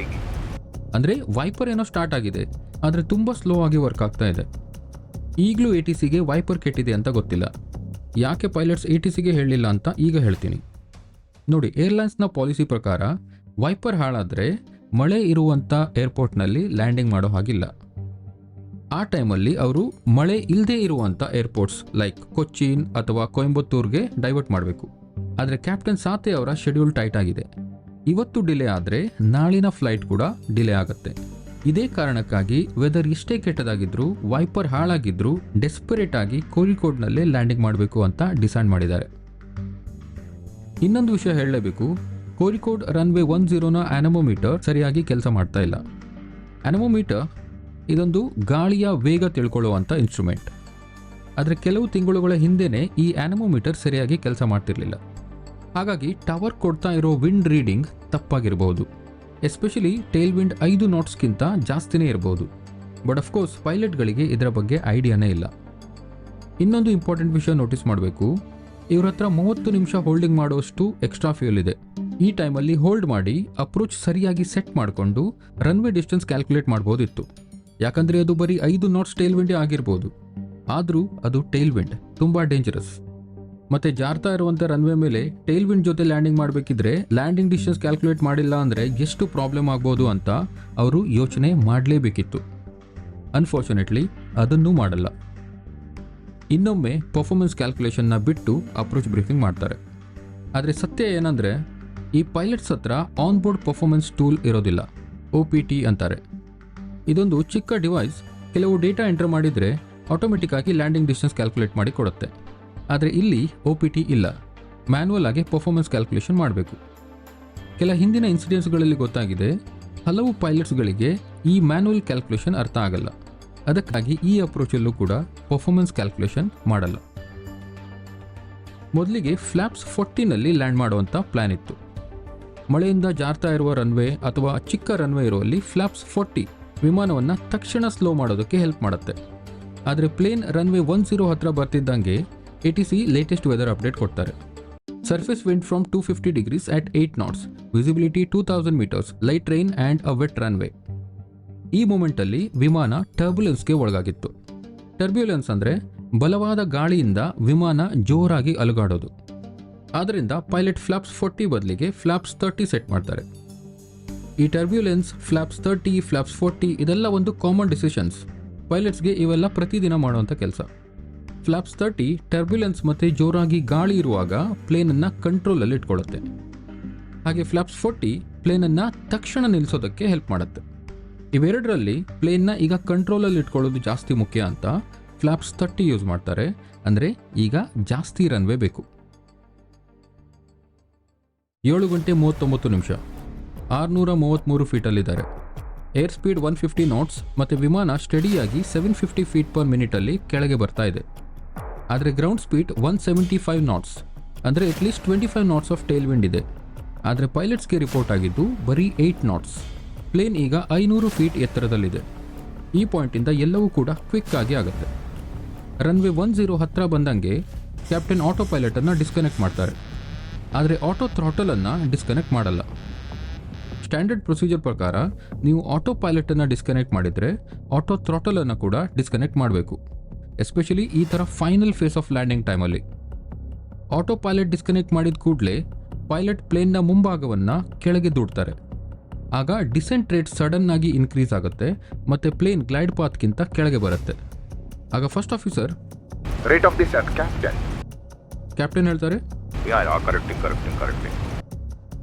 ಅಂದರೆ ವೈಪರ್ ಏನೋ ಸ್ಟಾರ್ಟ್ ಆಗಿದೆ ಆದರೆ ತುಂಬ ಸ್ಲೋ ಆಗಿ ವರ್ಕ್ ಆಗ್ತಾ ಇದೆ. ಈಗಲೂ ಎ ಟಿ ಸಿಗೆ ವೈಪರ್ ಕೆಟ್ಟಿದೆ ಅಂತ ಗೊತ್ತಿಲ್ಲ. ಯಾಕೆ ಪೈಲಟ್ಸ್ ಎ ಟಿ ಸಿಗೆ ಹೇಳಿಲ್ಲ ಅಂತ ಈಗ ಹೇಳ್ತೀನಿ. ನೋಡಿ ಏರ್ಲೈನ್ಸ್ನ ಪಾಲಿಸಿ ಪ್ರಕಾರ ವೈಪರ್ ಹಾಳಾದರೆ ಮಳೆ ಇರುವಂಥ ಏರ್ಪೋರ್ಟ್ನಲ್ಲಿ ಲ್ಯಾಂಡಿಂಗ್ ಮಾಡೋ ಹಾಗಿಲ್ಲ. ಆ ಟೈಮಲ್ಲಿ ಅವರು ಮಳೆ ಇಲ್ಲದೇ ಇರುವಂಥ ಏರ್ಪೋರ್ಟ್ಸ್ ಲೈಕ್ ಕೊಚ್ಚಿನ್ ಅಥವಾ ಕೊಯಂಬತ್ತೂರ್ಗೆ ಡೈವರ್ಟ್ ಮಾಡಬೇಕು. ಆದರೆ ಕ್ಯಾಪ್ಟನ್ ಸಾತೆ ಅವರ ಶೆಡ್ಯೂಲ್ ಟೈಟ್ ಆಗಿದೆ. ಇವತ್ತು ಡಿಲೇ ಆದರೆ ನಾಳಿನ ಫ್ಲೈಟ್ ಕೂಡ ಡಿಲೇ ಆಗುತ್ತೆ. ಇದೇ ಕಾರಣಕ್ಕಾಗಿ ವೆದರ್ ಇಷ್ಟೇ ಕೆಟ್ಟದಾಗಿದ್ರೂ ವೈಪರ್ ಹಾಳಾಗಿದ್ರೂ ಡೆಸ್ಪರೇಟ್ ಆಗಿ ಕೋರಿಕೋಡ್ನಲ್ಲೇ ಲ್ಯಾಂಡಿಂಗ್ ಮಾಡಬೇಕು ಅಂತ ಡಿಸೈಡ್ ಮಾಡಿದ್ದಾರೆ. ಇನ್ನೊಂದು ವಿಷಯ ಹೇಳಲೇಬೇಕು. ಕೋರಿಕೋಡ್ ರನ್ವೇ ಒನ್ ಜೀರೋನ ಆನಮೋಮೀಟರ್ ಸರಿಯಾಗಿ ಕೆಲಸ ಮಾಡ್ತಾ ಇಲ್ಲ. ಆನಮೋಮೀಟರ್ ಇದೊಂದು ಗಾಳಿಯ ವೇಗ ತಿಳ್ಕೊಳ್ಳುವಂಥ ಇನ್ಸ್ಟ್ರೂಮೆಂಟ್ ಆದರೆ ಕೆಲವು ತಿಂಗಳುಗಳ ಹಿಂದೆಯೇ ಈ ಆ್ಯನಮೋಮೀಟರ್ ಸರಿಯಾಗಿ ಕೆಲಸ ಮಾಡ್ತಿರಲಿಲ್ಲ. ಹಾಗಾಗಿ ಟವರ್ ಕೊಡ್ತಾ ಇರೋ ವಿಂಡ್ ರೀಡಿಂಗ್ ತಪ್ಪಾಗಿರಬಹುದು. ಎಸ್ಪೆಷಲಿ ಟೇಲ್ ವಿಂಡ್ ಐದು ನಾಟ್ಸ್ಗಿಂತ ಜಾಸ್ತಿನೇ ಇರಬಹುದು ಬಟ್ ಅಫ್ಕೋರ್ಸ್ ಪೈಲಟ್ಗಳಿಗೆ ಇದರ ಬಗ್ಗೆ ಐಡಿಯಾನೇ ಇಲ್ಲ. ಇನ್ನೊಂದು ಇಂಪಾರ್ಟೆಂಟ್ ವಿಷಯ ನೋಟಿಸ್ ಮಾಡಬೇಕು. ಇವ್ರ ಹತ್ರ ಮೂವತ್ತು ನಿಮಿಷ ಹೋಲ್ಡಿಂಗ್ ಮಾಡುವಷ್ಟು ಎಕ್ಸ್ಟ್ರಾ ಫ್ಯೂಲ್ ಇದೆ. ಈ ಟೈಮಲ್ಲಿ ಹೋಲ್ಡ್ ಮಾಡಿ ಅಪ್ರೋಚ್ ಸರಿಯಾಗಿ ಸೆಟ್ ಮಾಡಿಕೊಂಡು ರನ್ವೇ ಡಿಸ್ಟೆನ್ಸ್ ಕ್ಯಾಲ್ಕುಲೇಟ್ ಮಾಡ್ಬೋದಿತ್ತು. ಯಾಕಂದರೆ ಅದು ಬರೀ ಐದು ನಾಟ್ಸ್ ಟೇಲ್ ವಿಂಡೇ ಆಗಿರ್ಬೋದು. ಆದರೂ ಅದು ಟೇಲ್ ವಿಂಡ್ ತುಂಬ ಡೇಂಜರಸ್ ಮತ್ತೆ ಜಾರ್ತಾ ಇರುವಂಥ ರನ್ವೇ ಮೇಲೆ ಟೇಲ್ ವಿಂಡ್ ಜೊತೆ ಲ್ಯಾಂಡಿಂಗ್ ಮಾಡಬೇಕಿದ್ರೆ ಲ್ಯಾಂಡಿಂಗ್ ಡಿಸ್ಟೆನ್ಸ್ ಕ್ಯಾಲ್ಕುಲೇಟ್ ಮಾಡಿಲ್ಲ ಅಂದರೆ ಎಷ್ಟು ಪ್ರಾಬ್ಲಮ್ ಆಗ್ಬೋದು ಅಂತ ಅವರು ಯೋಚನೆ ಮಾಡಲೇಬೇಕಿತ್ತು. ಅನ್ಫಾರ್ಚುನೇಟ್ಲಿ ಅದನ್ನೂ ಮಾಡಲ್ಲ. ಇನ್ನೊಮ್ಮೆ ಪರ್ಫಾರ್ಮೆನ್ಸ್ ಕ್ಯಾಲ್ಕುಲೇಷನ್ನ ಬಿಟ್ಟು ಅಪ್ರೋಚ್ ಬ್ರೀಫಿಂಗ್ ಮಾಡ್ತಾರೆ. ಆದರೆ ಸತ್ಯ ಏನಂದರೆ ಈ ಪೈಲಟ್ಸ್ ಹತ್ರ ಆನ್ ಬೋರ್ಡ್ ಪರ್ಫಾರ್ಮೆನ್ಸ್ ಟೂಲ್ ಇರೋದಿಲ್ಲ. ಒ ಪಿ ಟಿ ಅಂತಾರೆ. ಇದೊಂದು ಚಿಕ್ಕ ಡಿವೈಸ್ ಕೆಲವು ಡೇಟಾ ಎಂಟರ್ ಮಾಡಿದರೆ ಆಟೋಮೆಟಿಕ್ ಆಗಿ ಲ್ಯಾಂಡಿಂಗ್ ಡಿಸ್ಟೆನ್ಸ್ ಕ್ಯಾಲ್ಕುಲೇಟ್ ಮಾಡಿ ಕೊಡುತ್ತೆ. ಆದರೆ ಇಲ್ಲಿ ಒ ಪಿ ಟಿ ಇಲ್ಲ. ಮ್ಯಾನ್ಯಲ್ ಆಗಿ ಪರ್ಫಾರ್ಮೆನ್ಸ್ ಕ್ಯಾಲ್ಕುಲೇಷನ್ ಮಾಡಬೇಕು. ಕೆಲ ಹಿಂದಿನ ಇನ್ಸಿಡೆಂಟ್ಸ್ಗಳಲ್ಲಿ ಗೊತ್ತಾಗಿದೆ, ಹಲವು ಪೈಲಟ್ಸ್ಗಳಿಗೆ ಈ ಮ್ಯಾನ್ಯಲ್ ಕ್ಯಾಲ್ಕುಲೇಷನ್ ಅರ್ಥ ಆಗಲ್ಲ. ಅದಕ್ಕಾಗಿ ಈ ಅಪ್ರೋಚಲ್ಲೂ ಕೂಡ ಪರ್ಫಾರ್ಮೆನ್ಸ್ ಕ್ಯಾಲ್ಕುಲೇಷನ್ ಮಾಡಲ್ಲ. ಮೊದಲಿಗೆ ಫ್ಲಾಪ್ಸ್ ಫೋರ್ಟಿನಲ್ಲಿ ಲ್ಯಾಂಡ್ ಮಾಡುವಂಥ ಪ್ಲ್ಯಾನ್ ಇತ್ತು. ಮಳೆಯಿಂದ ಜಾರ್ತಾ ಇರುವ ರನ್ವೇ ಅಥವಾ ಚಿಕ್ಕ ರನ್ವೇ ಇರುವಲ್ಲಿ ಫ್ಲಾಪ್ಸ್ ಫೋರ್ಟಿ. ವಿಮಾನವನ್ನು ತಕ್ಷಣ ಸ್ಲೋ ಮಾಡೋದಕ್ಕೆ ಹೆಲ್ಪ್ ಮಾಡುತ್ತೆ. ಆದರೆ ಪ್ಲೇನ್ ರನ್ವೇ ಒನ್ ಜೀರೋ ಹತ್ರ ಬರ್ತಿದ್ದಂಗೆ A T C latest weather update ಕೊಡ್ತಾರೆ. Surface wind from two fifty degrees at eight knots visibility two thousand metres light rain and a wet runway ಈ ಮೂಮೆಂಟಲ್ಲಿ ವಿಮಾನ ಟರ್ಬ್ಯುಲೆನ್ಸ್ಗೆ ಒಳಗಾಗಿತ್ತು. ಟರ್ಬ್ಯುಲೆನ್ಸ್ ಅಂದರೆ ಬಲವಾದ ಗಾಳಿಯಿಂದ ವಿಮಾನ ಜೋರಾಗಿ ಅಲುಗಾಡೋದು. ಆದ್ದರಿಂದ ಪೈಲಟ್ ಫ್ಲಾಪ್ಸ್ ಫೋರ್ಟಿ ಬದಲಿಗೆ ಫ್ಲಾಪ್ಸ್ ತರ್ಟಿ ಸೆಟ್ ಮಾಡ್ತಾರೆ. ಈ turbulence flaps thirty flaps forty ಇದೆಲ್ಲ ಒಂದು ಕಾಮನ್ ಡಿಸಿಷನ್ಸ್ ಪೈಲಟ್ಸ್ಗೆ ಇವೆಲ್ಲ ಪ್ರತಿದಿನ ಮಾಡುವಂಥ ಕೆಲಸ. ಫ್ಲಾಪ್ಸ್ ತರ್ಟಿ ಟರ್ಬ್ಯುಲೆನ್ಸ್ ಮತ್ತು ಜೋರಾಗಿ ಗಾಳಿ ಇರುವಾಗ ಪ್ಲೇನನ್ನು ಕಂಟ್ರೋಲಲ್ಲಿ ಇಟ್ಕೊಳ್ಳುತ್ತೆ. ಹಾಗೆ ಫ್ಲಾಪ್ಸ್ ಫೋರ್ಟಿ ಪ್ಲೇನನ್ನು ತಕ್ಷಣ ನಿಲ್ಲಿಸೋದಕ್ಕೆ ಹೆಲ್ಪ್ ಮಾಡುತ್ತೆ. ಇವೆರಡರಲ್ಲಿ ಪ್ಲೇನ್ನ ಈಗ ಕಂಟ್ರೋಲಲ್ಲಿ ಇಟ್ಕೊಳ್ಳೋದು ಜಾಸ್ತಿ ಮುಖ್ಯ ಅಂತ ಫ್ಲಾಪ್ಸ್ ತರ್ಟಿ ಯೂಸ್ ಮಾಡ್ತಾರೆ. ಅಂದರೆ ಈಗ ಜಾಸ್ತಿ ರನ್ವೇ ಬೇಕು. ಏಳು ಗಂಟೆ ಮೂವತ್ತೊಂಬತ್ತು ನಿಮಿಷ. ಆರುನೂರ ಮೂವತ್ತ್ಮೂರು ಫೀಟಲ್ಲಿದ್ದಾರೆ. Air speed one fifty knots ಮತ್ತು ವಿಮಾನ ಸ್ಟಡಿಯಾಗಿ ಸೆವೆನ್ ಫಿಫ್ಟಿ ಫೀಟ್ ಪರ್ ಮಿನಿಟಲ್ಲಿ ಕೆಳಗೆ ಬರ್ತಾ ಇದೆ. ಆದರೆ ground speed one seventy five knots, ಅಂದರೆ at least twenty five knots of tail wind ಇದೆ. ಆದರೆ ಪೈಲಟ್ಸ್ಗೆ ರಿಪೋರ್ಟ್ ಆಗಿದ್ದು ಬರೀ ಏಯ್ಟ್ ನಾಟ್ಸ್ ಪ್ಲೇನ್ ಈಗ ಐನೂರು ಫೀಟ್ ಎತ್ತರದಲ್ಲಿದೆ. ಈ ಪಾಯಿಂಟಿಂದ ಎಲ್ಲವೂ ಕೂಡ ಕ್ವಿಕ್ ಆಗಿ ಆಗುತ್ತೆ. ರನ್ವೇ ಒನ್ ಜೀರೋ ಹತ್ತಿರ ಬಂದಂಗೆ ಕ್ಯಾಪ್ಟನ್ ಆಟೋ ಪೈಲಟನ್ನು ಡಿಸ್ಕನೆಕ್ಟ್ ಮಾಡ್ತಾರೆ. ಆದರೆ ಆಟೋ ಥ್ರಾಟಲನ್ನು ಡಿಸ್ಕನೆಕ್ಟ್ ಮಾಡಲ್ಲ. ಸ್ಟ್ಯಾಂಡರ್ಡ್ ಪ್ರೊಸೀಜರ್ ಪ್ರಕಾರ ನೀವು ಆಟೋ ಪೈಲಟನ್ನು ಡಿಸ್ಕನೆಕ್ಟ್ ಮಾಡಿದರೆ ಆಟೋ ಥ್ರಾಟಲನ್ನು ಕೂಡ ಡಿಸ್ಕನೆಕ್ಟ್ ಮಾಡಬೇಕು. ಎಸ್ಪೆಷಲಿ ಈ ಥರ ಫೈನಲ್ ಫೇಸ್ ಆಫ್ ಲ್ಯಾಂಡಿಂಗ್ ಟೈಮಲ್ಲಿ ಆಟೋ ಪೈಲಟ್ ಡಿಸ್ಕನೆಕ್ಟ್ ಮಾಡಿದ ಕೂಡಲೇ ಪೈಲಟ್ ಪ್ಲೇನ್ನ ಮುಂಭಾಗವನ್ನು ಕೆಳಗೆ ದೂಡ್ತಾರೆ. ಆಗ ಡಿಸೆಂಟ್ ರೇಟ್ ಸಡನ್ ಆಗಿ ಇನ್ಕ್ರೀಸ್ ಆಗುತ್ತೆ ಮತ್ತು ಪ್ಲೇನ್ ಗ್ಲೈಡ್ ಪಾತ್ಗಿಂತ ಕೆಳಗೆ ಬರುತ್ತೆ. ಆಗ first officer rate of this captain captain ಹೇಳ್ತಾರೆ?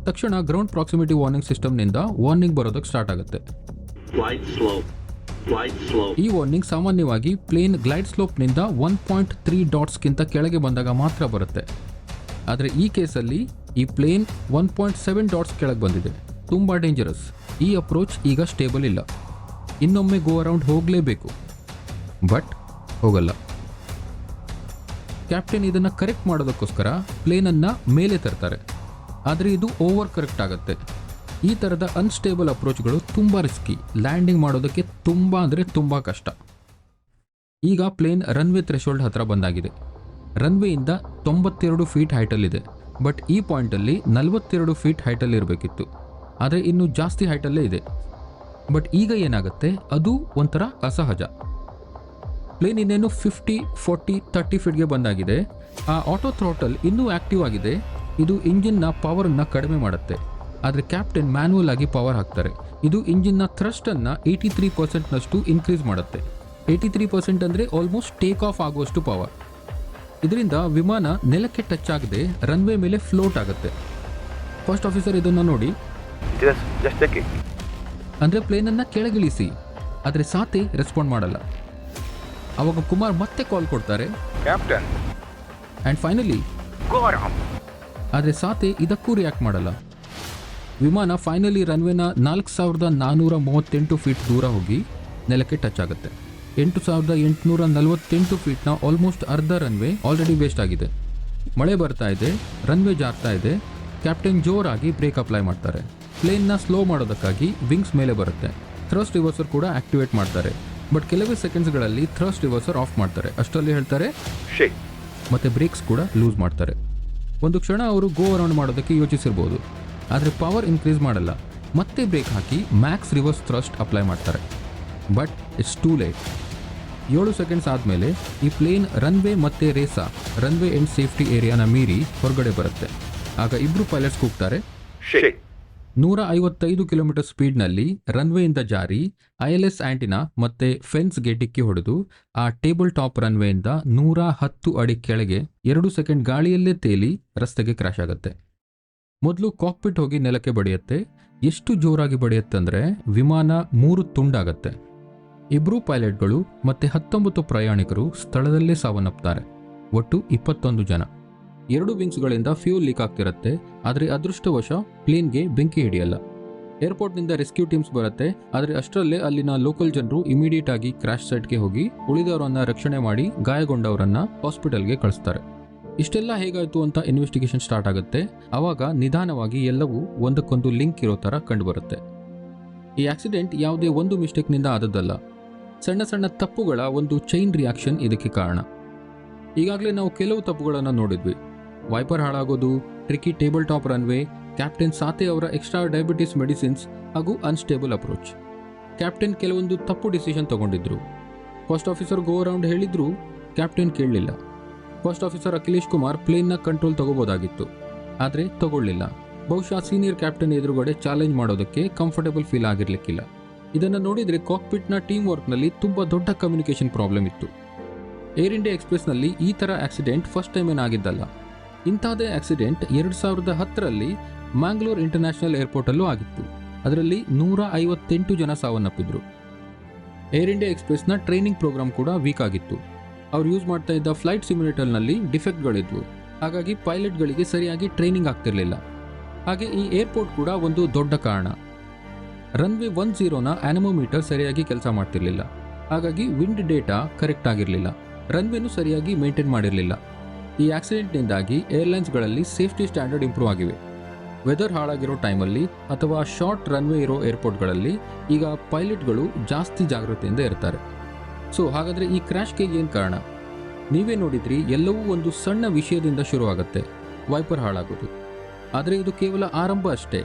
ತಕ್ಷಣ ಗ್ರೌಂಡ್ ಪ್ರಾಕ್ಸಿಮಿಟಿ ವಾರ್ನಿಂಗ್ ಸಿಸ್ಟಮ್ನಿಂದ ವಾರ್ನಿಂಗ್ ಬರೋದಕ್ಕೆ ಸ್ಟಾರ್ಟ್ ಆಗುತ್ತೆ. ಈ ವಾರ್ನಿಂಗ್ ಸಾಮಾನ್ಯವಾಗಿ ಪ್ಲೇನ್ ಗ್ಲೈಡ್ ಸ್ಲೋಪ್ನಿಂದ ಒನ್ ಪಾಯಿಂಟ್ ತ್ರೀ ಡಾಟ್ಸ್ಗಿಂತ ಕೆಳಗೆ ಬಂದಾಗ ಮಾತ್ರ ಬರುತ್ತೆ. ಆದರೆ ಈ ಕೇಸಲ್ಲಿ ಈ plane one point seven dots ಕೆಳಗೆ ಬಂದಿದೆ. ತುಂಬ ಡೇಂಜರಸ್ ಈ ಅಪ್ರೋಚ್ ಈಗ ಸ್ಟೇಬಲ್ ಇಲ್ಲ. ಇನ್ನೊಮ್ಮೆ ಗೋ ಅರೌಂಡ್ ಹೋಗಲೇಬೇಕು. ಬಟ್ ಹೋಗಲ್ಲ. ಕ್ಯಾಪ್ಟನ್ ಇದನ್ನು ಕರೆಕ್ಟ್ ಮಾಡೋದಕ್ಕೋಸ್ಕರ ಪ್ಲೇನನ್ನು ಮೇಲೆ ತರ್ತಾರೆ. ಆದರೆ ಇದು ಓವರ್ ಕರೆಕ್ಟ್ ಆಗುತ್ತೆ. ಈ ಥರದ ಅನ್ಸ್ಟೇಬಲ್ ಅಪ್ರೋಚ್ಗಳು ತುಂಬ ರಿಸ್ಕಿ ಲ್ಯಾಂಡಿಂಗ್ ಮಾಡೋದಕ್ಕೆ ತುಂಬ ಅಂದರೆ ತುಂಬ ಕಷ್ಟ. ಈಗ ಪ್ಲೇನ್ ರನ್ವೇ ಥ್ರೆಶೋಲ್ಡ್ ಹತ್ರ ಬಂದಾಗಿದೆ. ರನ್ವೇಯಿಂದ ತೊಂಬತ್ತೆರಡು ಫೀಟ್ ಹೈಟಲ್ಲಿದೆ ಬಟ್ ಈ ಪಾಯಿಂಟಲ್ಲಿ ನಲವತ್ತೆರಡು ಫೀಟ್ ಹೈಟಲ್ಲಿ ಇರಬೇಕಿತ್ತು. ಆದರೆ ಇನ್ನೂ ಜಾಸ್ತಿ ಹೈಟಲ್ಲೇ ಇದೆ. ಬಟ್ ಈಗ ಏನಾಗುತ್ತೆ? ಅದು ಒಂಥರ ಅಸಹಜ. ಪ್ಲೇನ್ ಇನ್ನೇನು ಫಿಫ್ಟಿ ಫೋರ್ಟಿ ತರ್ಟಿ ಫೀಟ್ಗೆ ಬಂದಾಗಿದೆ. ಆ ಆಟೋ ಥ್ರೋಟಲ್ ಇನ್ನೂ ಆ್ಯಕ್ಟಿವ್ ಆಗಿದೆ. ಇದು ಇಂಜಿನ್ನ ಪವರನ್ನು ಕಡಿಮೆ ಮಾಡುತ್ತೆ. ಆದರೆ ಕ್ಯಾಪ್ಟನ್ ಮ್ಯಾನ್ಯಲ್ ಆಗಿ ಪವರ್ ಹಾಕ್ತಾರೆ. ಇದು ಇಂಜಿನ್ನ ಥ್ರಸ್ಟನ್ನು ಏಯ್ಟಿ ತ್ರೀ ಪರ್ಸೆಂಟ್ನಷ್ಟು ಇನ್ಕ್ರೀಸ್ ಮಾಡುತ್ತೆ. ಏಯ್ಟಿ ತ್ರೀ ಪರ್ಸೆಂಟ್ ಅಂದರೆ ಆಲ್ಮೋಸ್ಟ್ ಟೇಕ್ ಆಫ್ ಆಗುವಷ್ಟು ಪವರ್ ಇದರಿಂದ ವಿಮಾನ ನೆಲಕ್ಕೆ ಟಚ್ ಆಗದೆ ರನ್ವೇ ಮೇಲೆ ಫ್ಲೋಟ್ ಆಗುತ್ತೆ. ಫಸ್ಟ್ ಆಫೀಸರ್ ಇದನ್ನು ನೋಡಿ. ಅಂದರೆ ಪ್ಲೇನನ್ನು ಕೆಳಗಿಳಿಸಿ. ಆದರೆ ಸಾತಿ ರೆಸ್ಪಾಂಡ್ ಮಾಡಲ್ಲ. ಅವಾಗ ಕುಮಾರ್ ಮತ್ತೆ ಕಾಲ್ ಕೊಡ್ತಾರೆ. Captain and finally. ಆದರೆ ಸಾತೆ ಇದಕ್ಕೂ ರಿಯಾಕ್ಟ್ ಮಾಡಲ್ಲ. ವಿಮಾನ ಫೈನಲಿ ರನ್ವೇನ ನಾಲ್ಕು ಸಾವಿರದ ನಾನ್ನೂರ ಮೂವತ್ತೆಂಟು ಫೀಟ್ ದೂರ ಹೋಗಿ ನೆಲಕ್ಕೆ ಟಚ್ ಆಗುತ್ತೆ. ಎಂಟು ಸಾವಿರದ ಎಂಟುನೂರ ನಲವತ್ತೆಂಟು ಫೀಟ್ನ ಆಲ್ಮೋಸ್ಟ್ ಅರ್ಧ ರನ್ವೇ ಆಲ್ರೆಡಿ ವೇಸ್ಟ್ ಆಗಿದೆ. ಮಳೆ ಬರ್ತಾ ಇದೆ ರನ್ವೇ ಜಾರ್ತಾ ಇದೆ ಕ್ಯಾಪ್ಟನ್ ಜೋರಾಗಿ ಬ್ರೇಕ್ ಅಪ್ಲೈ ಮಾಡ್ತಾರೆ. ಪ್ಲೇನ್ನ ಸ್ಲೋ ಮಾಡೋದಕ್ಕಾಗಿ ವಿಂಗ್ಸ್ ಮೇಲೆ ಬರುತ್ತೆ. ಥ್ರಸ್ಟ್ ರಿವರ್ಸರ್ ಕೂಡ ಆಕ್ಟಿವೇಟ್ ಮಾಡ್ತಾರೆ. ಬಟ್ ಕೆಲವೇ ಸೆಕೆಂಡ್ಸ್ಗಳಲ್ಲಿ ಥ್ರಸ್ಟ್ ರಿವರ್ಸರ್ ಆಫ್ ಮಾಡ್ತಾರೆ. ಅಷ್ಟರಲ್ಲಿ ಹೇಳ್ತಾರೆ ಶೇ. ಮತ್ತು ಬ್ರೇಕ್ಸ್ ಕೂಡ ಲೂಸ್ ಮಾಡ್ತಾರೆ. ಒಂದು ಕ್ಷಣ ಅವರು ಗೋ ಅರೌಂಡ್ ಮಾಡೋದಕ್ಕೆ ಯೋಚಿಸಿರ್ಬೋದು. ಆದರೆ ಪವರ್ ಇನ್ಕ್ರೀಸ್ ಮಾಡಲ್ಲ. ಮತ್ತೆ ಬ್ರೇಕ್ ಹಾಕಿ ಮ್ಯಾಕ್ಸ್ ರಿವರ್ಸ್ ಥ್ರಸ್ಟ್ ಅಪ್ಲೈ ಮಾಡ್ತಾರೆ. ಬಟ್ ಇಟ್ಸ್ ಟೂ ಲೇಟ್ ಏಳು ಸೆಕೆಂಡ್ಸ್ ಆದಮೇಲೆ ಈ ಪ್ಲೇನ್ ರನ್ವೇ ಮತ್ತು ರೇಸಾ ರನ್ವೇ ಆ್ಯಂಡ್ ಸೇಫ್ಟಿ ಏರಿಯಾನ ಮೀರಿ ಹೊರಗಡೆ ಬರುತ್ತೆ. ಆಗ ಇಬ್ಬರು ಪೈಲಟ್ಸ್ ಕೂಗ್ತಾರೆ. ನೂರ ಐವತ್ತೈದು ಕಿಲೋಮೀಟರ್ ಸ್ಪೀಡ್ನಲ್ಲಿ ರನ್ವೇಯಿಂದ ಜಾರಿ ಐ ಎಲ್ ಎಸ್ ಆ್ಯಂಟಿನಾ ಮತ್ತು ಫೆನ್ಸ್ಗೆ ಡಿಕ್ಕಿ ಹೊಡೆದು, ಆ ಟೇಬಲ್ ಟಾಪ್ ರನ್ವೇಯಿಂದ ನೂರ ಹತ್ತು ಅಡಿ ಕೆಳಗೆ ಎರಡು ಸೆಕೆಂಡ್ ಗಾಳಿಯಲ್ಲೇ ತೇಲಿ ರಸ್ತೆಗೆ ಕ್ರ್ಯಾಶ್ ಆಗುತ್ತೆ. ಮೊದಲು ಕಾಕ್ಪಿಟ್ ಹೋಗಿ ನೆಲಕ್ಕೆ ಬಡಿಯುತ್ತೆ. ಎಷ್ಟು ಜೋರಾಗಿ ಬಡಿಯುತ್ತೆ ಅಂದರೆ ವಿಮಾನ ಮೂರು ತುಂಡಾಗತ್ತೆ. ಇಬ್ಬರು ಪೈಲಟ್ಗಳು ಮತ್ತು ಹತ್ತೊಂಬತ್ತು ಪ್ರಯಾಣಿಕರು ಸ್ಥಳದಲ್ಲೇ ಸಾವನ್ನಪ್ತಾರೆ. ಒಟ್ಟು ಇಪ್ಪತ್ತೊಂದು ಜನ. ಎರಡು ವಿಂಗ್ಸ್ಗಳಿಂದ ಫ್ಯೂಲ್ ಲೀಕ್ ಆಗ್ತಿರುತ್ತೆ, ಆದರೆ ಅದೃಷ್ಟವಶ ಪ್ಲೇನ್ಗೆ ಬೆಂಕಿ ಹಿಡಿಯಲ್ಲ. ಏರ್ಪೋರ್ಟ್ನಿಂದ ರೆಸ್ಕ್ಯೂ ಟೀಮ್ಸ್ ಬರುತ್ತೆ, ಆದರೆ ಅಷ್ಟರಲ್ಲೇ ಅಲ್ಲಿನ ಲೋಕಲ್ ಜನರು ಇಮಿಡಿಯೇಟ್ ಆಗಿ ಕ್ರಾಶ್ ಸೈಟ್ಗೆ ಹೋಗಿ ಉಳಿದವರನ್ನ ರಕ್ಷಣೆ ಮಾಡಿ ಗಾಯಗೊಂಡವರನ್ನ ಹಾಸ್ಪಿಟಲ್ಗೆ ಕಳಿಸ್ತಾರೆ. ಇಷ್ಟೆಲ್ಲ ಹೇಗಾಯಿತು ಅಂತ ಇನ್ವೆಸ್ಟಿಗೇಷನ್ ಸ್ಟಾರ್ಟ್ ಆಗುತ್ತೆ. ಆವಾಗ ನಿಧಾನವಾಗಿ ಎಲ್ಲವೂ ಒಂದಕ್ಕೊಂದು ಲಿಂಕ್ ಇರೋ ಥರ ಕಂಡುಬರುತ್ತೆ. ಈ ಆಕ್ಸಿಡೆಂಟ್ ಯಾವುದೇ ಒಂದು ಮಿಸ್ಟೇಕ್ನಿಂದ ಆದದ್ದಲ್ಲ. ಸಣ್ಣ ಸಣ್ಣ ತಪ್ಪುಗಳ ಒಂದು ಚೈನ್ ರಿಯಾಕ್ಷನ್ ಇದಕ್ಕೆ ಕಾರಣ. ಈಗಾಗಲೇ ನಾವು ಕೆಲವು ತಪ್ಪುಗಳನ್ನು ನೋಡಿದ್ವಿ. Wiper ಹಾಳಾಗೋದು tricky table top runway captain Sathe ಅವರ ಎಕ್ಸ್ಟ್ರಾ ಡಯಾಬಿಟಿಸ್ ಮೆಡಿಸಿನ್ಸ್ ಹಾಗೂ ಅನ್ಸ್ಟೇಬಲ್ ಅಪ್ರೋಚ್ ಕ್ಯಾಪ್ಟನ್ ಕೆಲವೊಂದು ತಪ್ಪು ಡಿಸಿಷನ್ ತಗೊಂಡಿದ್ರು. ಫಸ್ಟ್ ಆಫೀಸರ್ ಗೋ ಅರೌಂಡ್ ಹೇಳಿದ್ರು ಕ್ಯಾಪ್ಟನ್ ಕೇಳಲಿಲ್ಲ. ಫಸ್ಟ್ ಆಫೀಸರ್ ಅಖಿಲೇಶ್ ಕುಮಾರ್ ಪ್ಲೇನ್ನ ಕಂಟ್ರೋಲ್ ತಗೋಬೋದಾಗಿತ್ತು. ಆದರೆ ತಗೊಳ್ಳಿಲ್ಲ. ಬಹುಶಃ ಸೀನಿಯರ್ ಕ್ಯಾಪ್ಟನ್ ಎದುರುಗಡೆ ಚಾಲೆಂಜ್ ಮಾಡೋದಕ್ಕೆ ಕಂಫರ್ಟಬಲ್ ಫೀಲ್ ಆಗಿರ್ಲಿಕ್ಕಿಲ್ಲ. ಇದನ್ನು ನೋಡಿದರೆ ಕಾಕ್ಪಿಟ್ನ ಟೀಮ್ ವರ್ಕ್ನಲ್ಲಿ ತುಂಬ ದೊಡ್ಡ ಕಮ್ಯುನಿಕೇಷನ್ ಪ್ರಾಬ್ಲಮ್ ಇತ್ತು. ಏರ್ ಇಂಡಿಯಾ ಎಕ್ಸ್ಪ್ರೆಸ್ನಲ್ಲಿ ಈ ಥರ ಆಕ್ಸಿಡೆಂಟ್ ಫಸ್ಟ್ ಟೈಮ್ ಏನಾಗಿದ್ದಲ್ಲ. ಇಂಥದ್ದೇ ಆಕ್ಸಿಡೆಂಟ್ ಎರಡು ಸಾವಿರದ ಹತ್ತರಲ್ಲಿ ಮ್ಯಾಂಗ್ಳೂರ್ ಇಂಟರ್ನ್ಯಾಷನಲ್ ಏರ್ಪೋರ್ಟಲ್ಲೂ ಆಗಿತ್ತು. ಅದರಲ್ಲಿ ನೂರ ಐವತ್ತೆಂಟು ಜನ ಸಾವನ್ನಪ್ಪಿದ್ರು. ಏರ್ ಇಂಡಿಯಾ ಎಕ್ಸ್ಪ್ರೆಸ್ನ ಟ್ರೈನಿಂಗ್ ಪ್ರೋಗ್ರಾಮ್ ಕೂಡ ವೀಕ್ ಆಗಿತ್ತು. ಅವ್ರು ಯೂಸ್ ಮಾಡ್ತಾ ಇದ್ದ ಫ್ಲೈಟ್ ಸಿಮ್ಯುಲೇಟರ್ನಲ್ಲಿ ಡಿಫೆಕ್ಟ್ಗಳಿದ್ವು. ಹಾಗಾಗಿ ಪೈಲಟ್ಗಳಿಗೆ ಸರಿಯಾಗಿ ಟ್ರೈನಿಂಗ್ ಆಗ್ತಿರಲಿಲ್ಲ. ಹಾಗೆ ಈ ಏರ್ಪೋರ್ಟ್ ಕೂಡ ಒಂದು ದೊಡ್ಡ ಕಾರಣ. ರನ್ವೇ ಒನ್ ಜೀರೋನ ಆನಮೋಮೀಟರ್ ಸರಿಯಾಗಿ ಕೆಲಸ ಮಾಡ್ತಿರಲಿಲ್ಲ. ಹಾಗಾಗಿ ವಿಂಡ್ ಡೇಟಾ ಕರೆಕ್ಟ್ ಆಗಿರಲಿಲ್ಲ. ರನ್ವೇನು ಸರಿಯಾಗಿ ಮೇಂಟೈನ್ ಮಾಡಿರಲಿಲ್ಲ. ಈ ಆಕ್ಸಿಡೆಂಟ್ನಿಂದಾಗಿ ಏರ್ಲೈನ್ಸ್ಗಳಲ್ಲಿ ಸೇಫ್ಟಿ ಸ್ಟ್ಯಾಂಡರ್ಡ್ ಇಂಪ್ರೂವ್ ಆಗಿವೆ. ವೆದರ್ ಹಾಳಾಗಿರೋ ಟೈಮಲ್ಲಿ ಅಥವಾ ಶಾರ್ಟ್ ರನ್ವೇ ಇರೋ ಏರ್ಪೋರ್ಟ್ಗಳಲ್ಲಿ ಈಗ ಪೈಲಟ್ಗಳು ಜಾಸ್ತಿ ಜಾಗೃತೆಯಿಂದ ಇರ್ತಾರೆ. ಸೊ, ಹಾಗಾದರೆ ಈ ಕ್ರ್ಯಾಶ್ಗೆ ಏನು ಕಾರಣ? ನೀವೇ ನೋಡಿದ್ರಿ ಎಲ್ಲವೂ ಒಂದು ಸಣ್ಣ ವಿಷಯದಿಂದ ಶುರುವಾಗುತ್ತೆ. ವೈಪರ್ ಹಾಳಾಗೋದು. ಆದರೆ ಇದು ಕೇವಲ ಆರಂಭ ಅಷ್ಟೇ.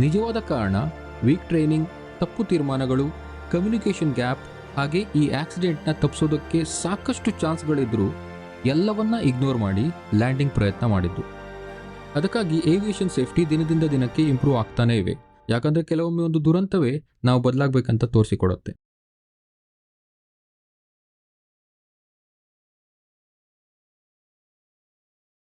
ನಿಜವಾದ ಕಾರಣ ವೀಕ್ ಟ್ರೈನಿಂಗ್, ತಪ್ಪು ತೀರ್ಮಾನಗಳು, ಕಮ್ಯುನಿಕೇಷನ್ ಗ್ಯಾಪ್, ಹಾಗೆ ಈ ಆಕ್ಸಿಡೆಂಟ್ನ ತಪ್ಪಿಸೋದಕ್ಕೆ ಸಾಕಷ್ಟು ಚಾನ್ಸ್ಗಳಿದ್ರೂ ಎಲ್ಲವನ್ನ ಇಗ್ನೋರ್ ಮಾಡಿ ಲ್ಯಾಂಡಿಂಗ್ ಪ್ರಯತ್ನ ಮಾಡಿದ್ದು. ಅದಕ್ಕಾಗಿ ಏವಿಯೇಷನ್ ಸೇಫ್ಟಿ ದಿನದಿಂದ ದಿನಕ್ಕೆ ಇಂಪ್ರೂವ್ ಆಗ್ತಾನೇ ಇವೆ. ಯಾಕಂದರೆ ಕೆಲವೊಮ್ಮೆ ಒಂದು ದುರಂತವೇ ನಾವು ಬದಲಾಗಬೇಕಂತ ತೋರಿಸಿಕೊಡುತ್ತೆ.